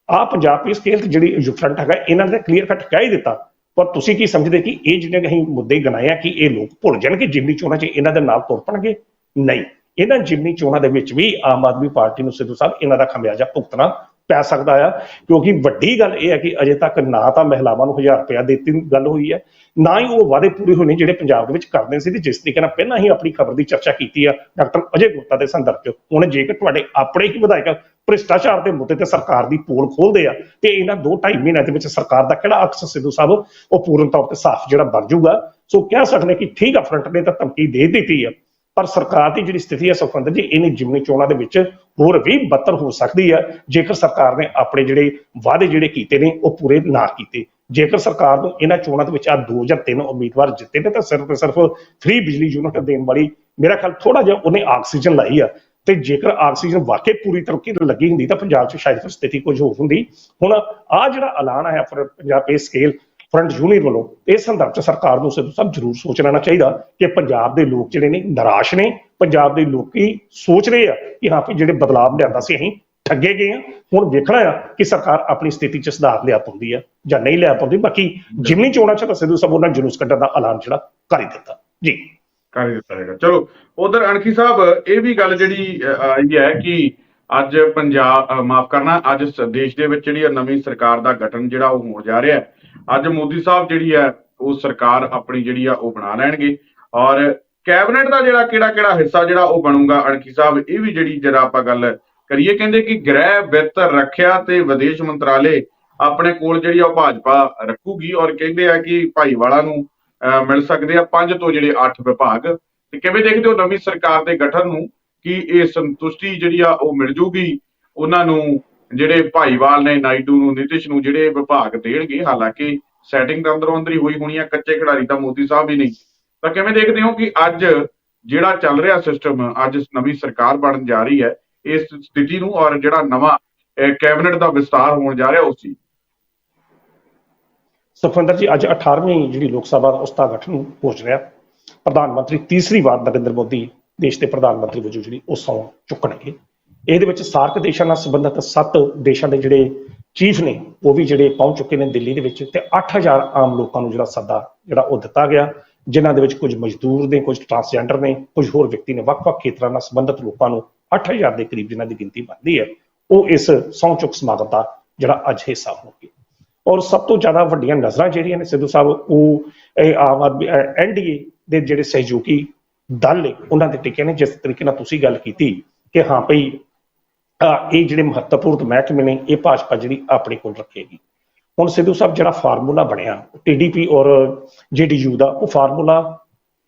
ਆ ਪੰਜਾਬੀ ਸਕੇਲ ਤੇ ਜਿਹੜੀ ਯੂਫਰੰਟ ਹੈਗਾ, ਇਹਨਾਂ ਨੇ ਕਲੀਅਰ ਕੱਟ ਕਹਿ ਹੀ ਦਿੱਤਾ। ਪਰ ਤੁਸੀਂ ਕੀ ਸਮਝਦੇ ਕਿ ਇਹ ਜਿਹੜੇ ਅਸੀਂ ਮੁੱਦੇ ਗਣਾਏ ਆ ਕਿ ਇਹ ਲੋਕ ਭੁੱਲ ਜਾਣਗੇ ਜਿਮਨੀ ਚੋਣਾਂ 'ਚ ਇਹਨਾਂ ਦੇ ਨਾਲ ਤੁਰ ਪਣਗੇ? ਨਹੀਂ। ਇਹਨਾਂ ਜਿਮਨੀ ਚੋਣਾਂ ਦੇ ਵਿੱਚ ਵੀ ਆਮ ਆਦਮੀ ਪਾਰਟੀ ਨੂੰ ਸਿੱਧੂ ਸਾਹਿਬ ਇਹਨਾਂ ਦਾ ਖਮਿਆਜਾ ਭੁਗਤਣਾ ਪੈ ਸਕਦਾ ਆ। ਕਿਉਂਕਿ ਵੱਡੀ ਗੱਲ ਇਹ ਹੈ ਕਿ ਅਜੇ ਤੱਕ ਨਾ ਤਾਂ ਮਹਿਲਾਵਾਂ ਨੂੰ 1000 ਰੁਪਇਆ ਦਿੱਤੀ ਗੱਲ ਹੋਈ ਹੈ, ਨਾ ਹੀ ਉਹ ਵਾਅਦੇ ਪੂਰੇ ਹੋਏ ਜਿਹੜੇ ਪੰਜਾਬ ਦੇ ਵਿੱਚ ਕਰਦੇ ਸੀ। ਜਿਸ ਤਰੀਕੇ ਨਾਲ ਪਹਿਲਾਂ ਹੀ ਆਪਣੀ ਖਬਰ ਦੀ ਚਰਚਾ ਕੀਤੀ ਆ ਡਾਕਟਰ ਅਜੇ ਗੁਪਤਾ ਦੇ ਸੰਦਰਭ 'ਚ। ਉਹਨੇ ਜੇਕਰ ਤੁਹਾਡੇ ਆਪਣੇ ਹੀ ਵਿਧਾਇਕ ਭ੍ਰਿਸ਼ਟਾਚਾਰ ਦੇ ਮੁੱਦੇ ਤੇ ਸਰਕਾਰ ਦੀ ਪੋਲ ਖੋਲਦੇ ਆ, ਤੇ ਇਹਨਾਂ 2.5 ਮਹੀਨਿਆਂ ਦੇ ਵਿੱਚ ਸਰਕਾਰ ਦਾ ਕਿਹੜਾ ਅਕਸ ਸਿੱਧੂ ਸਾਹਿਬ, ਉਹ ਪੂਰਨ ਤੌਰ ਤੇ ਸਾਫ਼ ਜਿਹੜਾ ਬਣ ਜਾਊਗਾ। ਸੋ ਕਹਿ ਸਕਦੇ ਕਿ ਠੀਕ ਆ, ਫਰੰਟ ਨੇ ਤਾਂ ਧਮਕੀ ਦੇ ਦਿੱਤੀ ਆ। ਪਰ ਸਰਕਾਰ ਦੀ ਜਿਹੜੀ ਸਥਿਤੀ ਹੈ ਸੁਖਵੰਦਰ ਜੀ ਇਹਨੇ ਜਿਮਨੀ ਚੋਣਾਂ ਦੇ ਵਿੱਚ ਹੋਰ ਵੀ ਬਦਤਰ ਹੋ ਸਕਦੀ ਹੈ। ਜੇਕਰ ਸਰਕਾਰ ਨੇ ਆਪਣੇ ਜਿਹੜੇ ਵਾਅਦੇ ਜਿਹੜੇ ਕੀਤੇ ਨੇ, ਉਹ ਪੂਰੇ ਨਾ ਕੀਤੇ। ਜੇਕਰ ਸਰਕਾਰ ਨੂੰ ਇਹਨਾਂ ਚੋਣਾਂ ਦੇ ਵਿੱਚ ਆ 2 ਜਾਂ 3 ਉਮੀਦਵਾਰ ਜਿੱਤੇ ਨੇ, ਤਾਂ ਸਿਰਫ ਤੇ ਸਿਰਫ ਫ੍ਰੀ ਬਿਜਲੀ ਯੂਨਿਟ ਦੇਣ ਵਾਲੀ ਮੇਰਾ ਖਿਆਲ ਥੋੜਾ ਜਿਹਾ ਉਹਨੇ ਆਕਸੀਜਨ ਲਾਈ ਆ। ਤੇ ਜੇਕਰ ਆਕਸੀਜਨ ਵਾਕਈ ਪੂਰੀ ਤਰ੍ਹਾਂ ਲੱਗੀ ਹੁੰਦੀ, ਤਾਂ ਪੰਜਾਬ 'ਚ ਸ਼ਾਇਦ ਫਿਰ ਸਥਿਤੀ ਕੁਝ ਹੋਰ ਹੁੰਦੀ। ਹੁਣ ਆ ਜਿਹੜਾ ਐਲਾਨ ਆਇਆ ਫਿਰ Punjab pay scale front union ਵੱਲੋਂ ਇਸ ਸੰਦਰਭ 'ਚ ਸਰਕਾਰ ਨੂੰ ਸਿੱਧੂ ਸਾਹਿਬ ਜ਼ਰੂਰ ਸੋਚ ਲੈਣਾ ਚਾਹੀਦਾ ਕਿ ਪੰਜਾਬ ਦੇ ਲੋਕ ਜਿਹੜੇ ਨੇ ਨਿਰਾਸ਼ ਨੇ, ਪੰਜਾਬ ਦੇ ਲੋਕੀ ਸੋਚ ਰਹੇ ਆ ਕਿ ਹਾਂ ਵੀ ਜਿਹੜੇ ਬਦਲਾਅ ਲਿਆਂਦਾ ਸੀ ਅਸੀਂ ਠੱਗੇ ਗਏ ਆ। ਹੁਣ ਵੇਖਣਾ ਆ ਕਿ ਸਰਕਾਰ ਆਪਣੀ ਸਥਿਤੀ 'ਚ ਸੁਧਾਰ ਲਿਆ ਪਾਉਂਦੀ ਆ ਜਾਂ ਨਹੀਂ ਲਿਆ ਪਾਉਂਦੀ। ਬਾਕੀ ਜਿਮਨੀ ਚੋਣਾਂ 'ਚ ਤਾਂ ਸਿੱਧੂ ਸਾਹਿਬ ਉਹਨਾਂ ਜਲੂਸ ਕੱਢਣ ਦਾ ਐਲਾਨ ਜਿਹੜਾ ਕਰ ਹੀ ਦਿੱਤਾ। ਜੀ। ਕਰ ਹੀ ਦਿੱਤਾ ਹੈਗਾ। ਚਲੋ, ਉਧਰ ਅਣਖੀ ਸਾਹਿਬ, ਇਹ ਵੀ ਗੱਲ ਜਿਹੜੀ ਆਈ ਹੈ ਕਿ ਅੱਜ ਪੰਜਾਬ ਮਾਫ ਕਰਨਾ, ਅੱਜ ਦੇਸ਼ ਦੇ ਵਿੱਚ ਜਿਹੜੀ ਇਹ ਨਵੀਂ ਸਰਕਾਰ ਦਾ ਗਠਨ ਜਿਹੜਾ ਉਹ ਹੋਣ ਜਾ ਰਿਹਾ ਹੈ। ਅੱਜ ਮੋਦੀ ਸਾਹਿਬ ਜਿਹੜੀ ਹੈ, ਉਹ ਸਰਕਾਰ ਆਪਣੀ ਜਿਹੜੀ ਆ, ਉਹ ਬਣਾ ਲੈਣਗੇ। ਔਰ ਕੈਬਨਿਟ ਦਾ ਜਿਹੜਾ ਕਿਹੜਾ ਕਿਹੜਾ ਹਿੱਸਾ ਜਿਹੜਾ ਉਹ ਬਣੂਗਾ, ਅਣਖੀ ਸਾਹਿਬ, ਇਹ ਵੀ ਜਿਹੜੀ ਜਿਹੜਾ ਆਪਾਂ ਗੱਲ ਕਰੀਏ, ਕਹਿੰਦੇ ਕਿ ਗ੍ਰਹਿ ਵਿੱਤ ਰੱਖਿਆ ਤੇ ਵਿਦੇਸ਼ ਮੰਤਰਾਲੇ ਆਪਣੇ ਕੋਲ ਜਿਹੜੀ ਆ, ਉਹ ਭਾਜਪਾ ਰੱਖੂਗੀ। ਔਰ ਕਹਿੰਦੇ ਆ ਕਿ ਭਾਈਵਾਲਾ ਨੂੰ ਅਹ ਮਿਲ ਸਕਦੇ ਆ ਪੰਜ ਤੋਂ ਜਿਹੜੇ 8 ਵਿਭਾਗ। ਤੇ ਕਿਵੇਂ ਦੇਖਦੇ ਹੋ ਨਵੀਂ ਸਰਕਾਰ ਦੇ ਗਠਨ ਨੂੰ, ਕਿ ਇਹ ਸੰਤੁਸ਼ਟੀ ਜਿਹੜੀ ਆ, ਉਹ ਮਿਲ ਜੂਗੀ? ਉਹਨਾਂ ਨੂੰ ਜਿਹੜੇ ਭਾਈਵਾਲ ਨੇ, ਨਾਇਡੂ ਨੂੰ, ਨਿਤਿਸ਼ ਨੂੰ ਜਿਹੜੇ ਵਿਭਾਗ ਦੇਣਗੇ, ਹਾਲਾਂਕਿ ਸੈਟਿੰਗ ਤਾਂ ਅੰਦਰੋਂ ਅੰਦਰ ਹੋਈ ਹੋਣੀ ਹੈ ਕੱਚੇ ਖਿਡਾਰੀ ਤਾਂ ਮੋਦੀ ਸਾਹਿਬ ਹੀ ਨਹੀਂ। ਤਾਂ ਕਿਵੇਂ ਦੇਖਦੇ ਹੋ ਕਿ ਅੱਜ ਜਿਹੜਾ ਚੱਲ ਰਿਹਾ ਸਿਸਟਮ ਅੱਜ ਨਵੀਂ ਸਰਕਾਰ ਬਣਨ ਜਾ ਰਹੀ ਹੈ, ਇਸ ਸਥਿਤੀ ਨੂੰ ਔਰ ਜਿਹੜਾ ਨਵਾਂ ਕੈਬਨਿਟ ਦਾ ਵਿਸਤਾਰ ਹੋਣ ਜਾ ਰਿਹਾ ਉਸ ਚੀਜ਼? ਸੁਖਵਿੰਦਰ ਜੀ, ਅੱਜ 18ਵੀਂ ਜਿਹੜੀ ਲੋਕ ਸਭਾ ਉਸ ਦਾ ਗਠਨ ਹੋ ਰਿਹਾ। ਪ੍ਰਧਾਨ ਮੰਤਰੀ ਤੀਸਰੀ ਵਾਰ ਨਰਿੰਦਰ ਮੋਦੀ ਦੇਸ਼ ਦੇ ਪ੍ਰਧਾਨ ਮੰਤਰੀ ਵਜੋਂ ਜਿਹੜੀ ਉਹ ਸਹੁੰ ਚੁੱਕਣਗੇ। ਇਹਦੇ ਵਿੱਚ ਸਾਰਕ ਦੇਸ਼ਾਂ ਨਾਲ ਸੰਬੰਧਿਤ ਸੱਤ ਦੇਸ਼ਾਂ ਦੇ ਜਿਹੜੇ ਚੀਫ ਨੇ, ਉਹ ਵੀ ਜਿਹੜੇ ਪਹੁੰਚ ਚੁੱਕੇ ਨੇ ਦਿੱਲੀ ਦੇ ਵਿੱਚ ਤੇ 8000 ਆਮ ਲੋਕਾਂ ਨੂੰ ਜਿਹੜਾ ਸੱਦਾ ਜਿਹੜਾ ਉਹ ਦਿੱਤਾ ਗਿਆ, ਜਿਨ੍ਹਾਂ ਦੇ ਵਿੱਚ ਕੁਝ ਮਜ਼ਦੂਰ ਨੇ, ਕੁਝ ਟਰਾਂਸਜੈਂਡਰ ਨੇ, ਕੁਝ ਹੋਰ ਵਿਅਕਤੀ ਨੇ, ਵੱਖ-ਵੱਖ ਖੇਤਰਾਂ ਨਾਲ ਸੰਬੰਧਿਤ ਲੋਕਾਂ ਨੂੰ 8000 ਦੇ ਕਰੀਬ ਜਿਨ੍ਹਾਂ ਦੀ ਗਿਣਤੀ ਬਣਦੀ ਹੈ, ਉਹ ਇਸ ਸਹੁੰ ਚੁੱਕ ਸਮਾਗਮ ਦਾ ਜਿਹੜਾ ਅੱਜ ਹਿੱਸਾ ਹੋਣਗੇ। ਔਰ ਸਭ ਤੋਂ ਜ਼ਿਆਦਾ ਵੱਡੀਆਂ ਨਜ਼ਰਾਂ ਜਿਹੜੀਆਂ ਨੇ ਸਿੱਧੂ ਸਾਹਿਬ, ਉਹ ਇਹ ਆਮ ਆਦਮੀ ਐਨਡੀਏ ਦੇ ਜਿਹੜੇ ਸਹਿਯੋਗੀ ਦਲ ਨੇ, ਉਹਨਾਂ ਦੇ ਟਿਕੇ ਨੇ, ਜਿਸ ਤਰੀਕੇ ਨਾਲ ਤੁਸੀਂ ਗੱਲ ਕੀਤੀ ਕਿ ਹਾਂ ਭਈ ਇਹ ਜਿਹੜੇ ਮਹੱਤਵਪੂਰਨ ਮਹਿਕਮੇ ਨੇ, ਇਹ ਭਾਜਪਾ ਜਿਹੜੀ ਆਪਣੇ ਕੋਲ ਰੱਖੇਗੀ। ਹੁਣ ਸਿੱਧੂ ਸਾਹਿਬ ਜਿਹੜਾ ਫਾਰਮੂਲਾ ਬਣਿਆ ਟੀਡੀਪੀ ਔਰ ਜੇਡੀਯੂ ਦਾ, ਉਹ ਫਾਰਮੂਲਾ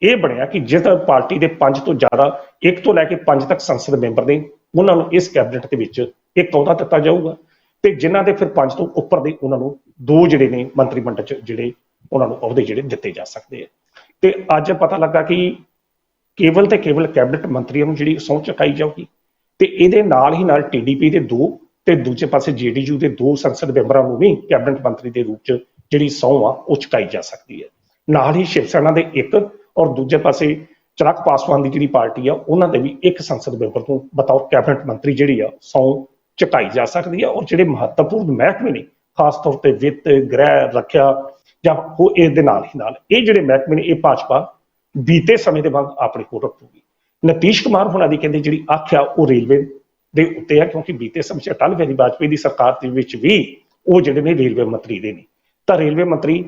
ਇਹ ਬਣਿਆ ਕਿ ਜਿਸ ਪਾਰਟੀ ਦੇ ਪੰਜ ਤੋਂ ਜ਼ਿਆਦਾ, ਇੱਕ ਤੋਂ ਲੈ ਕੇ ਪੰਜ ਤੱਕ ਸੰਸਦ ਮੈਂਬਰ ਨੇ, ਉਹਨਾਂ ਨੂੰ ਇਸ ਕੈਬਨਿਟ ਦੇ ਵਿੱਚ ਇੱਕ ਅਹੁਦਾ ਦਿੱਤਾ ਜਾਊਗਾ ਤੇ ਜਿਨ੍ਹਾਂ ਦੇ ਫਿਰ ਪੰਜ ਤੋਂ ਉੱਪਰ ਦੇ ਉਹਨਾਂ ਨੂੰ ਦੋ ਜਿਹੜੇ ਨੇ ਮੰਤਰੀ ਮੰਡਲ ਚ ਜਿਹੜੇ ਉਹਨਾਂ ਨੂੰ ਅਹੁਦੇ ਜਿਹੜੇ ਦਿੱਤੇ ਜਾ ਸਕਦੇ ਆ। ਤੇ ਅੱਜ ਪਤਾ ਲੱਗਾ ਕਿ ਕੇਵਲ ਤੇ ਕੇਵਲ ਕੈਬਨਿਟ ਮੰਤਰੀਆਂ ਨੂੰ ਜਿਹੜੀ ਸਹੁੰ ਚੁਕਾਈ ਜਾਊਗੀ। ਤੇ ਇਹਦੇ ਨਾਲ ਹੀ ਨਾਲ ਟੀਡੀਪੀ ਦੇ ਦੋ ਤੇ ਦੂਜੇ ਪਾਸੇ ਜੇਡੀਯੂ ਦੇ ਦੋ ਸੰਸਦ ਮੈਂਬਰਾਂ ਨੂੰ ਵੀ ਕੈਬਨਿਟ ਮੰਤਰੀ ਦੇ ਰੂਪ 'ਚ ਜਿਹੜੀ ਸਹੁੰ ਆ, ਉਹ ਚੁਕਾਈ ਜਾ ਸਕਦੀ ਹੈ। ਨਾਲ ਹੀ ਸ਼ਿਵ ਸੈਨਾ ਦੇ ਇੱਕ ਔਰ ਦੂਜੇ ਪਾਸੇ ਚਿਰਾਗ ਪਾਸਵਾਨ ਦੀ ਜਿਹੜੀ ਪਾਰਟੀ ਆ, ਉਹਨਾਂ ਦੇ ਵੀ ਇੱਕ ਸੰਸਦ ਮੈਂਬਰ ਨੂੰ ਬਤੌਰ ਕੈਬਨਿਟ ਮੰਤਰੀ ਜਿਹੜੀ ਆ, ਸਹੁੰ ਚੁਕਾਈ ਜਾ ਸਕਦੀ ਹੈ। ਔਰ ਜਿਹੜੇ ਮਹੱਤਵਪੂਰਨ ਮਹਿਕਮੇ ਨੇ, ਖਾਸ ਤੌਰ ਤੇ ਵਿੱਤ, ਗ੍ਰਹਿ, ਰੱਖਿਆ ਜਾਂ ਉਹ ਇਹਦੇ ਨਾਲ ਹੀ ਨਾਲ, ਇਹ ਜਿਹੜੇ ਮਹਿਕਮੇ ਨੇ, ਇਹ ਭਾਜਪਾ ਬੀਤੇ ਸਮੇਂ ਦੇ ਵਾਂਗ ਆਪਣੇ ਕੋਲ ਰੱਖੂਗੀ। ਨਤੀਸ਼ ਕੁਮਾਰ ਹੁਣਾਂ ਦੀ ਕਹਿੰਦੇ ਜਿਹੜੀ ਅੱਖ ਆ ਉਹ ਰੇਲਵੇ ਦੇ ਉੱਤੇ ਆ ਕਿਉਂਕਿ ਬੀਤੇ ਸਮੇਂ 'ਚ ਅਟਲ ਬਿਹਾਰੀ ਵਾਜਪੇਈ ਦੀ ਸਰਕਾਰ ਦੇ ਵਿੱਚ ਵੀ ਉਹ ਜਿਹੜੇ ਨੇ ਰੇਲਵੇ ਮੰਤਰੀ ਦੇ ਨੇ। ਤਾਂ ਰੇਲਵੇ ਮੰਤਰੀ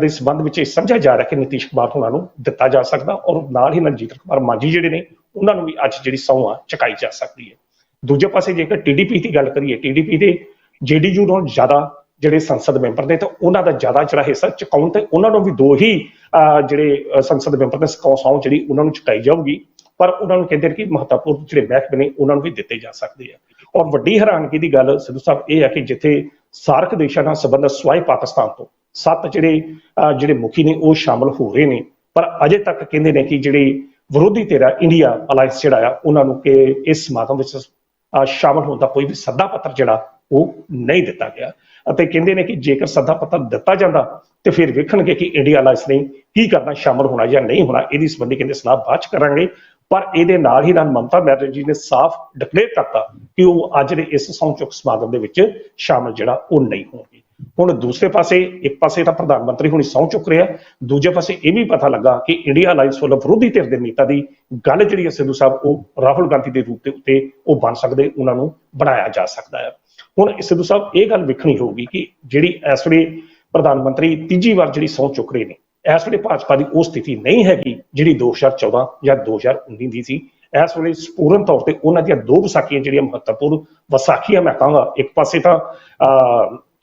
ਦੇ ਸੰਬੰਧ ਵਿੱਚ ਇਹ ਸਮਝਿਆ ਜਾ ਰਿਹਾ ਕਿ ਨਤੀਸ਼ ਕੁਮਾਰ ਹੁਣਾਂ ਨੂੰ ਦਿੱਤਾ ਜਾ ਸਕਦਾ ਔਰ ਨਾਲ ਹੀ ਨਾਲ ਕੁਮਾਰ ਮਾਂਝੀ ਜਿਹੜੇ ਨੇ ਉਹਨਾਂ ਨੂੰ ਵੀ ਅੱਜ ਜਿਹੜੀ ਸਹੁੰ ਆ ਚੁਕਾਈ ਜਾ ਸਕਦੀ ਹੈ। ਦੂਜੇ ਪਾਸੇ ਜੇਕਰ ਟੀਡੀਪੀ ਦੀ ਗੱਲ ਕਰੀਏ ਟੀਡੀਪੀ ਦੇ ਜੇਡੀਯੂ ਨਾਲੋਂ ਜ਼ਿਆਦਾ ਜਿਹੜੇ ਸੰਸਦ ਮੈਂਬਰ ਨੇ ਤਾਂ ਉਹਨਾਂ ਦਾ ਜ਼ਿਆਦਾ ਜਿਹੜਾ ਹਿੱਸਾ ਚੁਕਾਉਣ ਤੇ ਉਹਨਾਂ ਨੂੰ ਵੀ ਦੋ ਹੀ ਅਹ, ਜਿਹੜੇ ਸੰਸਦ ਮੈਂਬਰ ਨੇ ਸਹੁੰ ਜਿਹੜੀ ਉਹਨਾਂ ਨੂੰ ਚੁਕਾਈ ਜਾਊਗੀ। ਪਰ ਉਹਨਾਂ ਨੂੰ ਕਹਿੰਦੇ ਨੇ ਕਿ ਮਹੱਤਵਪੂਰਨ ਜਿਹੜੇ ਮਹਿਕਮੇ ਨੇ ਉਹਨਾਂ ਨੂੰ ਵੀ ਦਿੱਤੇ ਜਾ ਸਕਦੇ ਆ। ਔਰ ਵੱਡੀ ਹੈਰਾਨਗੀ ਦੀ ਗੱਲ ਸਿੱਧੂ ਸਾਹਿਬ ਇਹ ਹੈ ਕਿ ਜਿੱਥੇ ਸਾਰਕ ਦੇਸ਼ਾਂ ਨਾਲ ਸੰਬੰਧ ਸਵਾਈ ਪਾਕਿਸਤਾਨ ਤੋਂ ਸੱਤ ਜਿਹੜੇ ਜਿਹੜੇ ਮੁਖੀ ਨੇ ਉਹ ਸ਼ਾਮਲ ਹੋ ਰਹੇ ਨੇ। ਪਰ ਅਜੇ ਤੱਕ ਕਹਿੰਦੇ ਨੇ ਕਿ ਜਿਹੜੇ ਵਿਰੋਧੀ ਧਿਰ ਇੰਡੀਆ ਅਲਾਈਅੰਸ ਜਿਹੜਾ ਆ ਉਹਨਾਂ ਨੂੰ ਕਿ ਇਸ ਸਮਾਗਮ ਵਿੱਚ ਅਹ, ਸ਼ਾਮਲ ਹੋਣ ਦਾ ਕੋਈ ਵੀ ਸੱਦਾ ਪੱਤਰ ਜਿਹੜਾ ਉਹ ਨਹੀਂ ਦਿੱਤਾ ਗਿਆ। ਅਤੇ ਕਹਿੰਦੇ ਨੇ ਕਿ ਜੇਕਰ ਸੱਦਾ ਪੱਤਰ ਦਿੱਤਾ ਜਾਂਦਾ ਤੇ ਫਿਰ ਵੇਖਣਗੇ ਕਿ ਇੰਡੀਆ ਅਲਾਈਅੰਸ ਨੇ ਕੀ ਕਰਨਾ ਸ਼ਾਮਲ ਹੋਣਾ ਜਾਂ ਨਹੀਂ ਹੋਣਾ ਇਹਦੀ ਸੰਬੰਧੀ ਕਹਿੰਦੇ ਸਲਾਹ ਬਾਅਦ ਚ ਕਰਾਂਗੇ। ਪਰ ਇਹਦੇ ਨਾਲ ਹੀ ਨਾਲ ਮਮਤਾ ਬੈਨਰਜੀ ਨੇ ਸਾਫ਼ ਡਿਕਲੇਅਰ ਕਰਤਾ ਕਿ ਉਹ ਅੱਜ ਦੇ ਇਸ ਸਹੁੰ ਚੁੱਕ ਸਮਾਗਮ ਦੇ ਵਿੱਚ ਸ਼ਾਮਲ ਜਿਹੜਾ ਉਹ ਨਹੀਂ ਹੋਣਗੇ। ਹੁਣ ਦੂਸਰੇ ਪਾਸੇ, ਇੱਕ ਪਾਸੇ ਤਾਂ ਪ੍ਰਧਾਨ ਮੰਤਰੀ ਹੁਣੀ ਸਹੁੰ ਚੁੱਕ ਰਿਹਾ, ਦੂਜੇ ਪਾਸੇ ਇਹ ਵੀ ਪਤਾ ਲੱਗਾ ਕਿ ਇੰਡੀਆ ਅਲਾਈਅੰਸ ਵੱਲੋਂ ਵਿਰੋਧੀ ਧਿਰ ਦੇ ਨੇਤਾ ਦੀ ਗੱਲ ਜਿਹੜੀ ਹੈ ਸਿੱਧੂ ਸਾਹਿਬ, ਉਹ ਰਾਹੁਲ ਗਾਂਧੀ ਦੇ ਰੂਪ ਦੇ ਉੱਤੇ ਉਹ ਬਣ ਸਕਦੇ, ਉਹਨਾਂ ਨੂੰ ਬਣਾਇਆ ਜਾ ਸਕਦਾ ਹੈ। ਹੁਣ ਸਿੱਧੂ ਸਾਹਿਬ, ਇਹ ਗੱਲ ਵੇਖਣੀ ਹੋਊਗੀ ਕਿ ਜਿਹੜੀ ਇਸ ਵੇਲੇ ਪ੍ਰਧਾਨ ਮੰਤਰੀ ਤੀਜੀ ਵਾਰ ਜਿਹੜੀ ਸਹੁੰ ਚੁੱਕ ਰਹੇ ਨੇ ਇਸ ਵੇਲੇ ਭਾਜਪਾ ਦੀ ਉਹ ਸਥਿਤੀ ਨਹੀਂ ਹੈਗੀ ਜਿਹੜੀ 2014 ਜਾਂ 2019 ਦੀ ਸੀ। ਇਸ ਵੇਲੇ ਸਪੂਰਨ ਤੌਰ ਤੇ ਉਹਨਾਂ ਦੀਆਂ ਦੋ ਵਿਸਾਖੀਆਂ ਜਿਹੜੀਆਂ ਮਹੱਤਵਪੂਰਨ ਵਿਸਾਖੀਆਂ ਮੈਂ ਕਹਾਂਗਾ, ਇੱਕ ਪਾਸੇ ਤਾਂ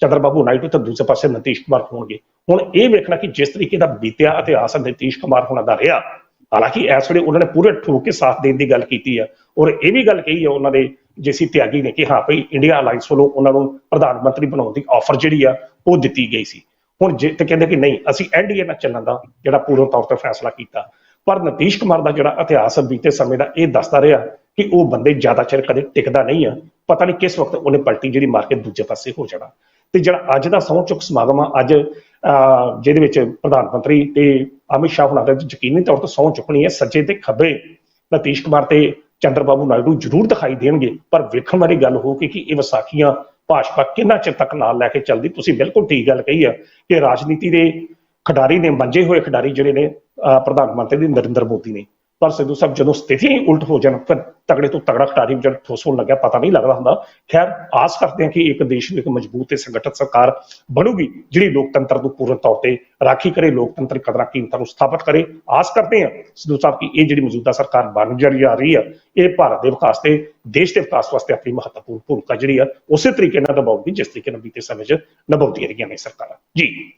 ਚੰਦਰਬਾਬੂ ਨਾਇਡੂ ਤੇ ਦੂਸਰੇ ਪਾਸੇ ਨਤੀਸ਼ ਕੁਮਾਰ ਹੋਣਗੇ। ਹੁਣ ਇਹ ਵੇਖਣਾ ਕਿ ਜਿਸ ਤਰੀਕੇ ਦਾ ਬੀਤਿਆ ਇਤਿਹਾਸ ਨਤੀਸ਼ ਕੁਮਾਰ ਹੋਣਾ ਦਾ ਰਿਹਾ, ਹਾਲਾਂਕਿ ਇਸ ਵੇਲੇ ਉਹਨਾਂ ਨੇ ਪੂਰੇ ਠੋਕ ਕੇ ਸਾਥ ਦੇਣ ਦੀ ਗੱਲ ਕੀਤੀ ਹੈ ਔਰ ਇਹ ਵੀ ਗੱਲ ਕਹੀ ਹੈ ਉਹਨਾਂ ਦੇ ਜੇਸੀ ਤਿਆਗੀ ਨੇ ਕਿ ਹਾਂ ਭਈ ਇੰਡੀਆ ਅਲਾਈਅੰਸ ਵੱਲੋਂ ਉਹਨਾਂ ਨੂੰ ਪ੍ਰਧਾਨ ਮੰਤਰੀ ਬਣਾਉਣ ਦੀ ਆਫਰ ਜਿਹੜੀ ਆ ਉਹ ਦਿੱਤੀ ਗਈ ਸੀ। ਹੁਣ ਜੇ ਤੇ ਕਹਿੰਦੇ ਕਿ ਨਹੀਂ ਅਸੀਂ ਐਨਡੀਏ ਨਾਲ ਚੱਲਣ ਦਾ ਜਿਹੜਾ ਪੂਰਨ ਤੌਰ ਤੇ ਫੈਸਲਾ ਕੀਤਾ। ਪਰ ਨਤੀਸ਼ ਕੁਮਾਰ ਦਾ ਜਿਹੜਾ ਇਤਿਹਾਸ ਬੀਤੇ ਸਮੇਂ ਦਾ ਇਹ ਦੱਸਦਾ ਰਿਹਾ ਕਿ ਉਹ ਬੰਦੇ ਜ਼ਿਆਦਾ ਚਿਰ ਕਦੇ ਟਿਕਦਾ ਨਹੀਂ ਆ ਪਤਾ ਨਹੀਂ ਕਿਸ ਵਕਤ ਉਹਨੇ ਪਲਟੀ ਜਿਹੜੀ ਮਾਰ ਕੇ ਦੂਜੇ ਪਾਸੇ ਹੋ ਜਾਣਾ। ਤੇ ਜਿਹੜਾ ਅੱਜ ਦਾ ਸਹੁੰ ਚੁੱਕ ਸਮਾਗਮ ਆ ਅੱਜ ਅਹ, ਜਿਹਦੇ ਵਿੱਚ ਪ੍ਰਧਾਨ ਮੰਤਰੀ ਤੇ ਅਮਿਤ ਸ਼ਾਹ ਹੁਣਾਂ ਦਾ ਯਕੀਨੀ ਤੌਰ ਤੇ ਸਹੁੰ ਚੁੱਕਣੀ ਹੈ ਸੱਜੇ ਤੇ ਖੱਬੇ ਨਤੀਸ਼ ਕੁਮਾਰ ਤੇ ਚੰਦਰਬਾਬੂ ਨਾਇਡੂ ਜ਼ਰੂਰ ਦਿਖਾਈ ਦੇਣਗੇ। ਪਰ ਵੇਖਣ ਵਾਲੀ ਗੱਲ ਹੋਊਗੀ ਕਿ ਇਹ ਵਿਸਾਖੀਆਂ ਭਾਜਪਾ ਕਿੰਨਾ ਚਿਰ ਤੱਕ ਨਾਲ ਲੈ ਕੇ ਚੱਲਦੀ? ਤੁਸੀਂ ਬਿਲਕੁਲ ਠੀਕ ਗੱਲ ਕਹੀ ਆ ਕਿ ਰਾਜਨੀਤੀ ਦੇ ਖਿਡਾਰੀ ਨੇ, ਮੰਜੇ ਹੋਏ ਖਿਡਾਰੀ ਜਿਹੜੇ ਨੇ, ਅਹ ਪ੍ਰਧਾਨ ਮੰਤਰੀ ਨਰਿੰਦਰ ਮੋਦੀ ਨੇ। ਪਰ ਸਿੱਧੂ ਸਾਹਿਬ ਜਦੋਂ ਸਥਿਤੀ ਉਲਟ ਹੋ ਜਾਣ, ਫਿਰ ਤਗੜੇ ਤੋਂ ਤਗੜਾ ਖਿਡਾਰੀ ਜਦ ਠੋਸ ਹੋਣ ਲੱਗਿਆ, ਪਤਾ ਨਹੀਂ ਲੱਗਦਾ ਹੁੰਦਾ। ਖੈਰ, ਆਸ ਕਰਦੇ ਹਾਂ ਕਿ ਇੱਕ ਦੇਸ਼ ਨੂੰ ਇੱਕ ਮਜ਼ਬੂਤ ਤੇ ਸੰਗਠਿਤ ਸਰਕਾਰ ਬਣੂਗੀ, ਜਿਹੜੀ ਲੋਕਤੰਤਰ ਨੂੰ ਪੂਰਨ ਤੌਰ ਤੇ ਰਾਖੀ ਕਰੇ ਲੋਕਤੰਤਰ ਕਦਰਾਂ ਕੀਮਤਾਂ ਨੂੰ ਸਥਾਪਿਤ ਕਰੇ। ਆਸ ਕਰਦੇ ਹਾਂ ਸਿੱਧੂ ਸਾਹਿਬ ਕਿ ਇਹ ਜਿਹੜੀ ਮੌਜੂਦਾ ਸਰਕਾਰ ਬਣ ਜਿਹੜੀ ਆ ਰਹੀ ਆ, ਇਹ ਭਾਰਤ ਦੇ ਵਿਕਾਸ ਤੇ, ਦੇਸ਼ ਦੇ ਵਿਕਾਸ ਵਾਸਤੇ ਆਪਣੀ ਮਹੱਤਵਪੂਰਨ ਭੂਮਿਕਾ ਜਿਹੜੀ ਆ, ਉਸੇ ਤਰੀਕੇ ਨਾਲ ਨਿਭਾਉਗੀ ਜਿਸ ਤਰੀਕੇ ਨਾਲ ਬੀਤੇ ਸਮੇਂ 'ਚ ਨਿਭਾਉਂਦੀਆਂ ਰਹੀਆਂ ਨੇ ਸਰਕਾਰਾਂ। ਜੀ।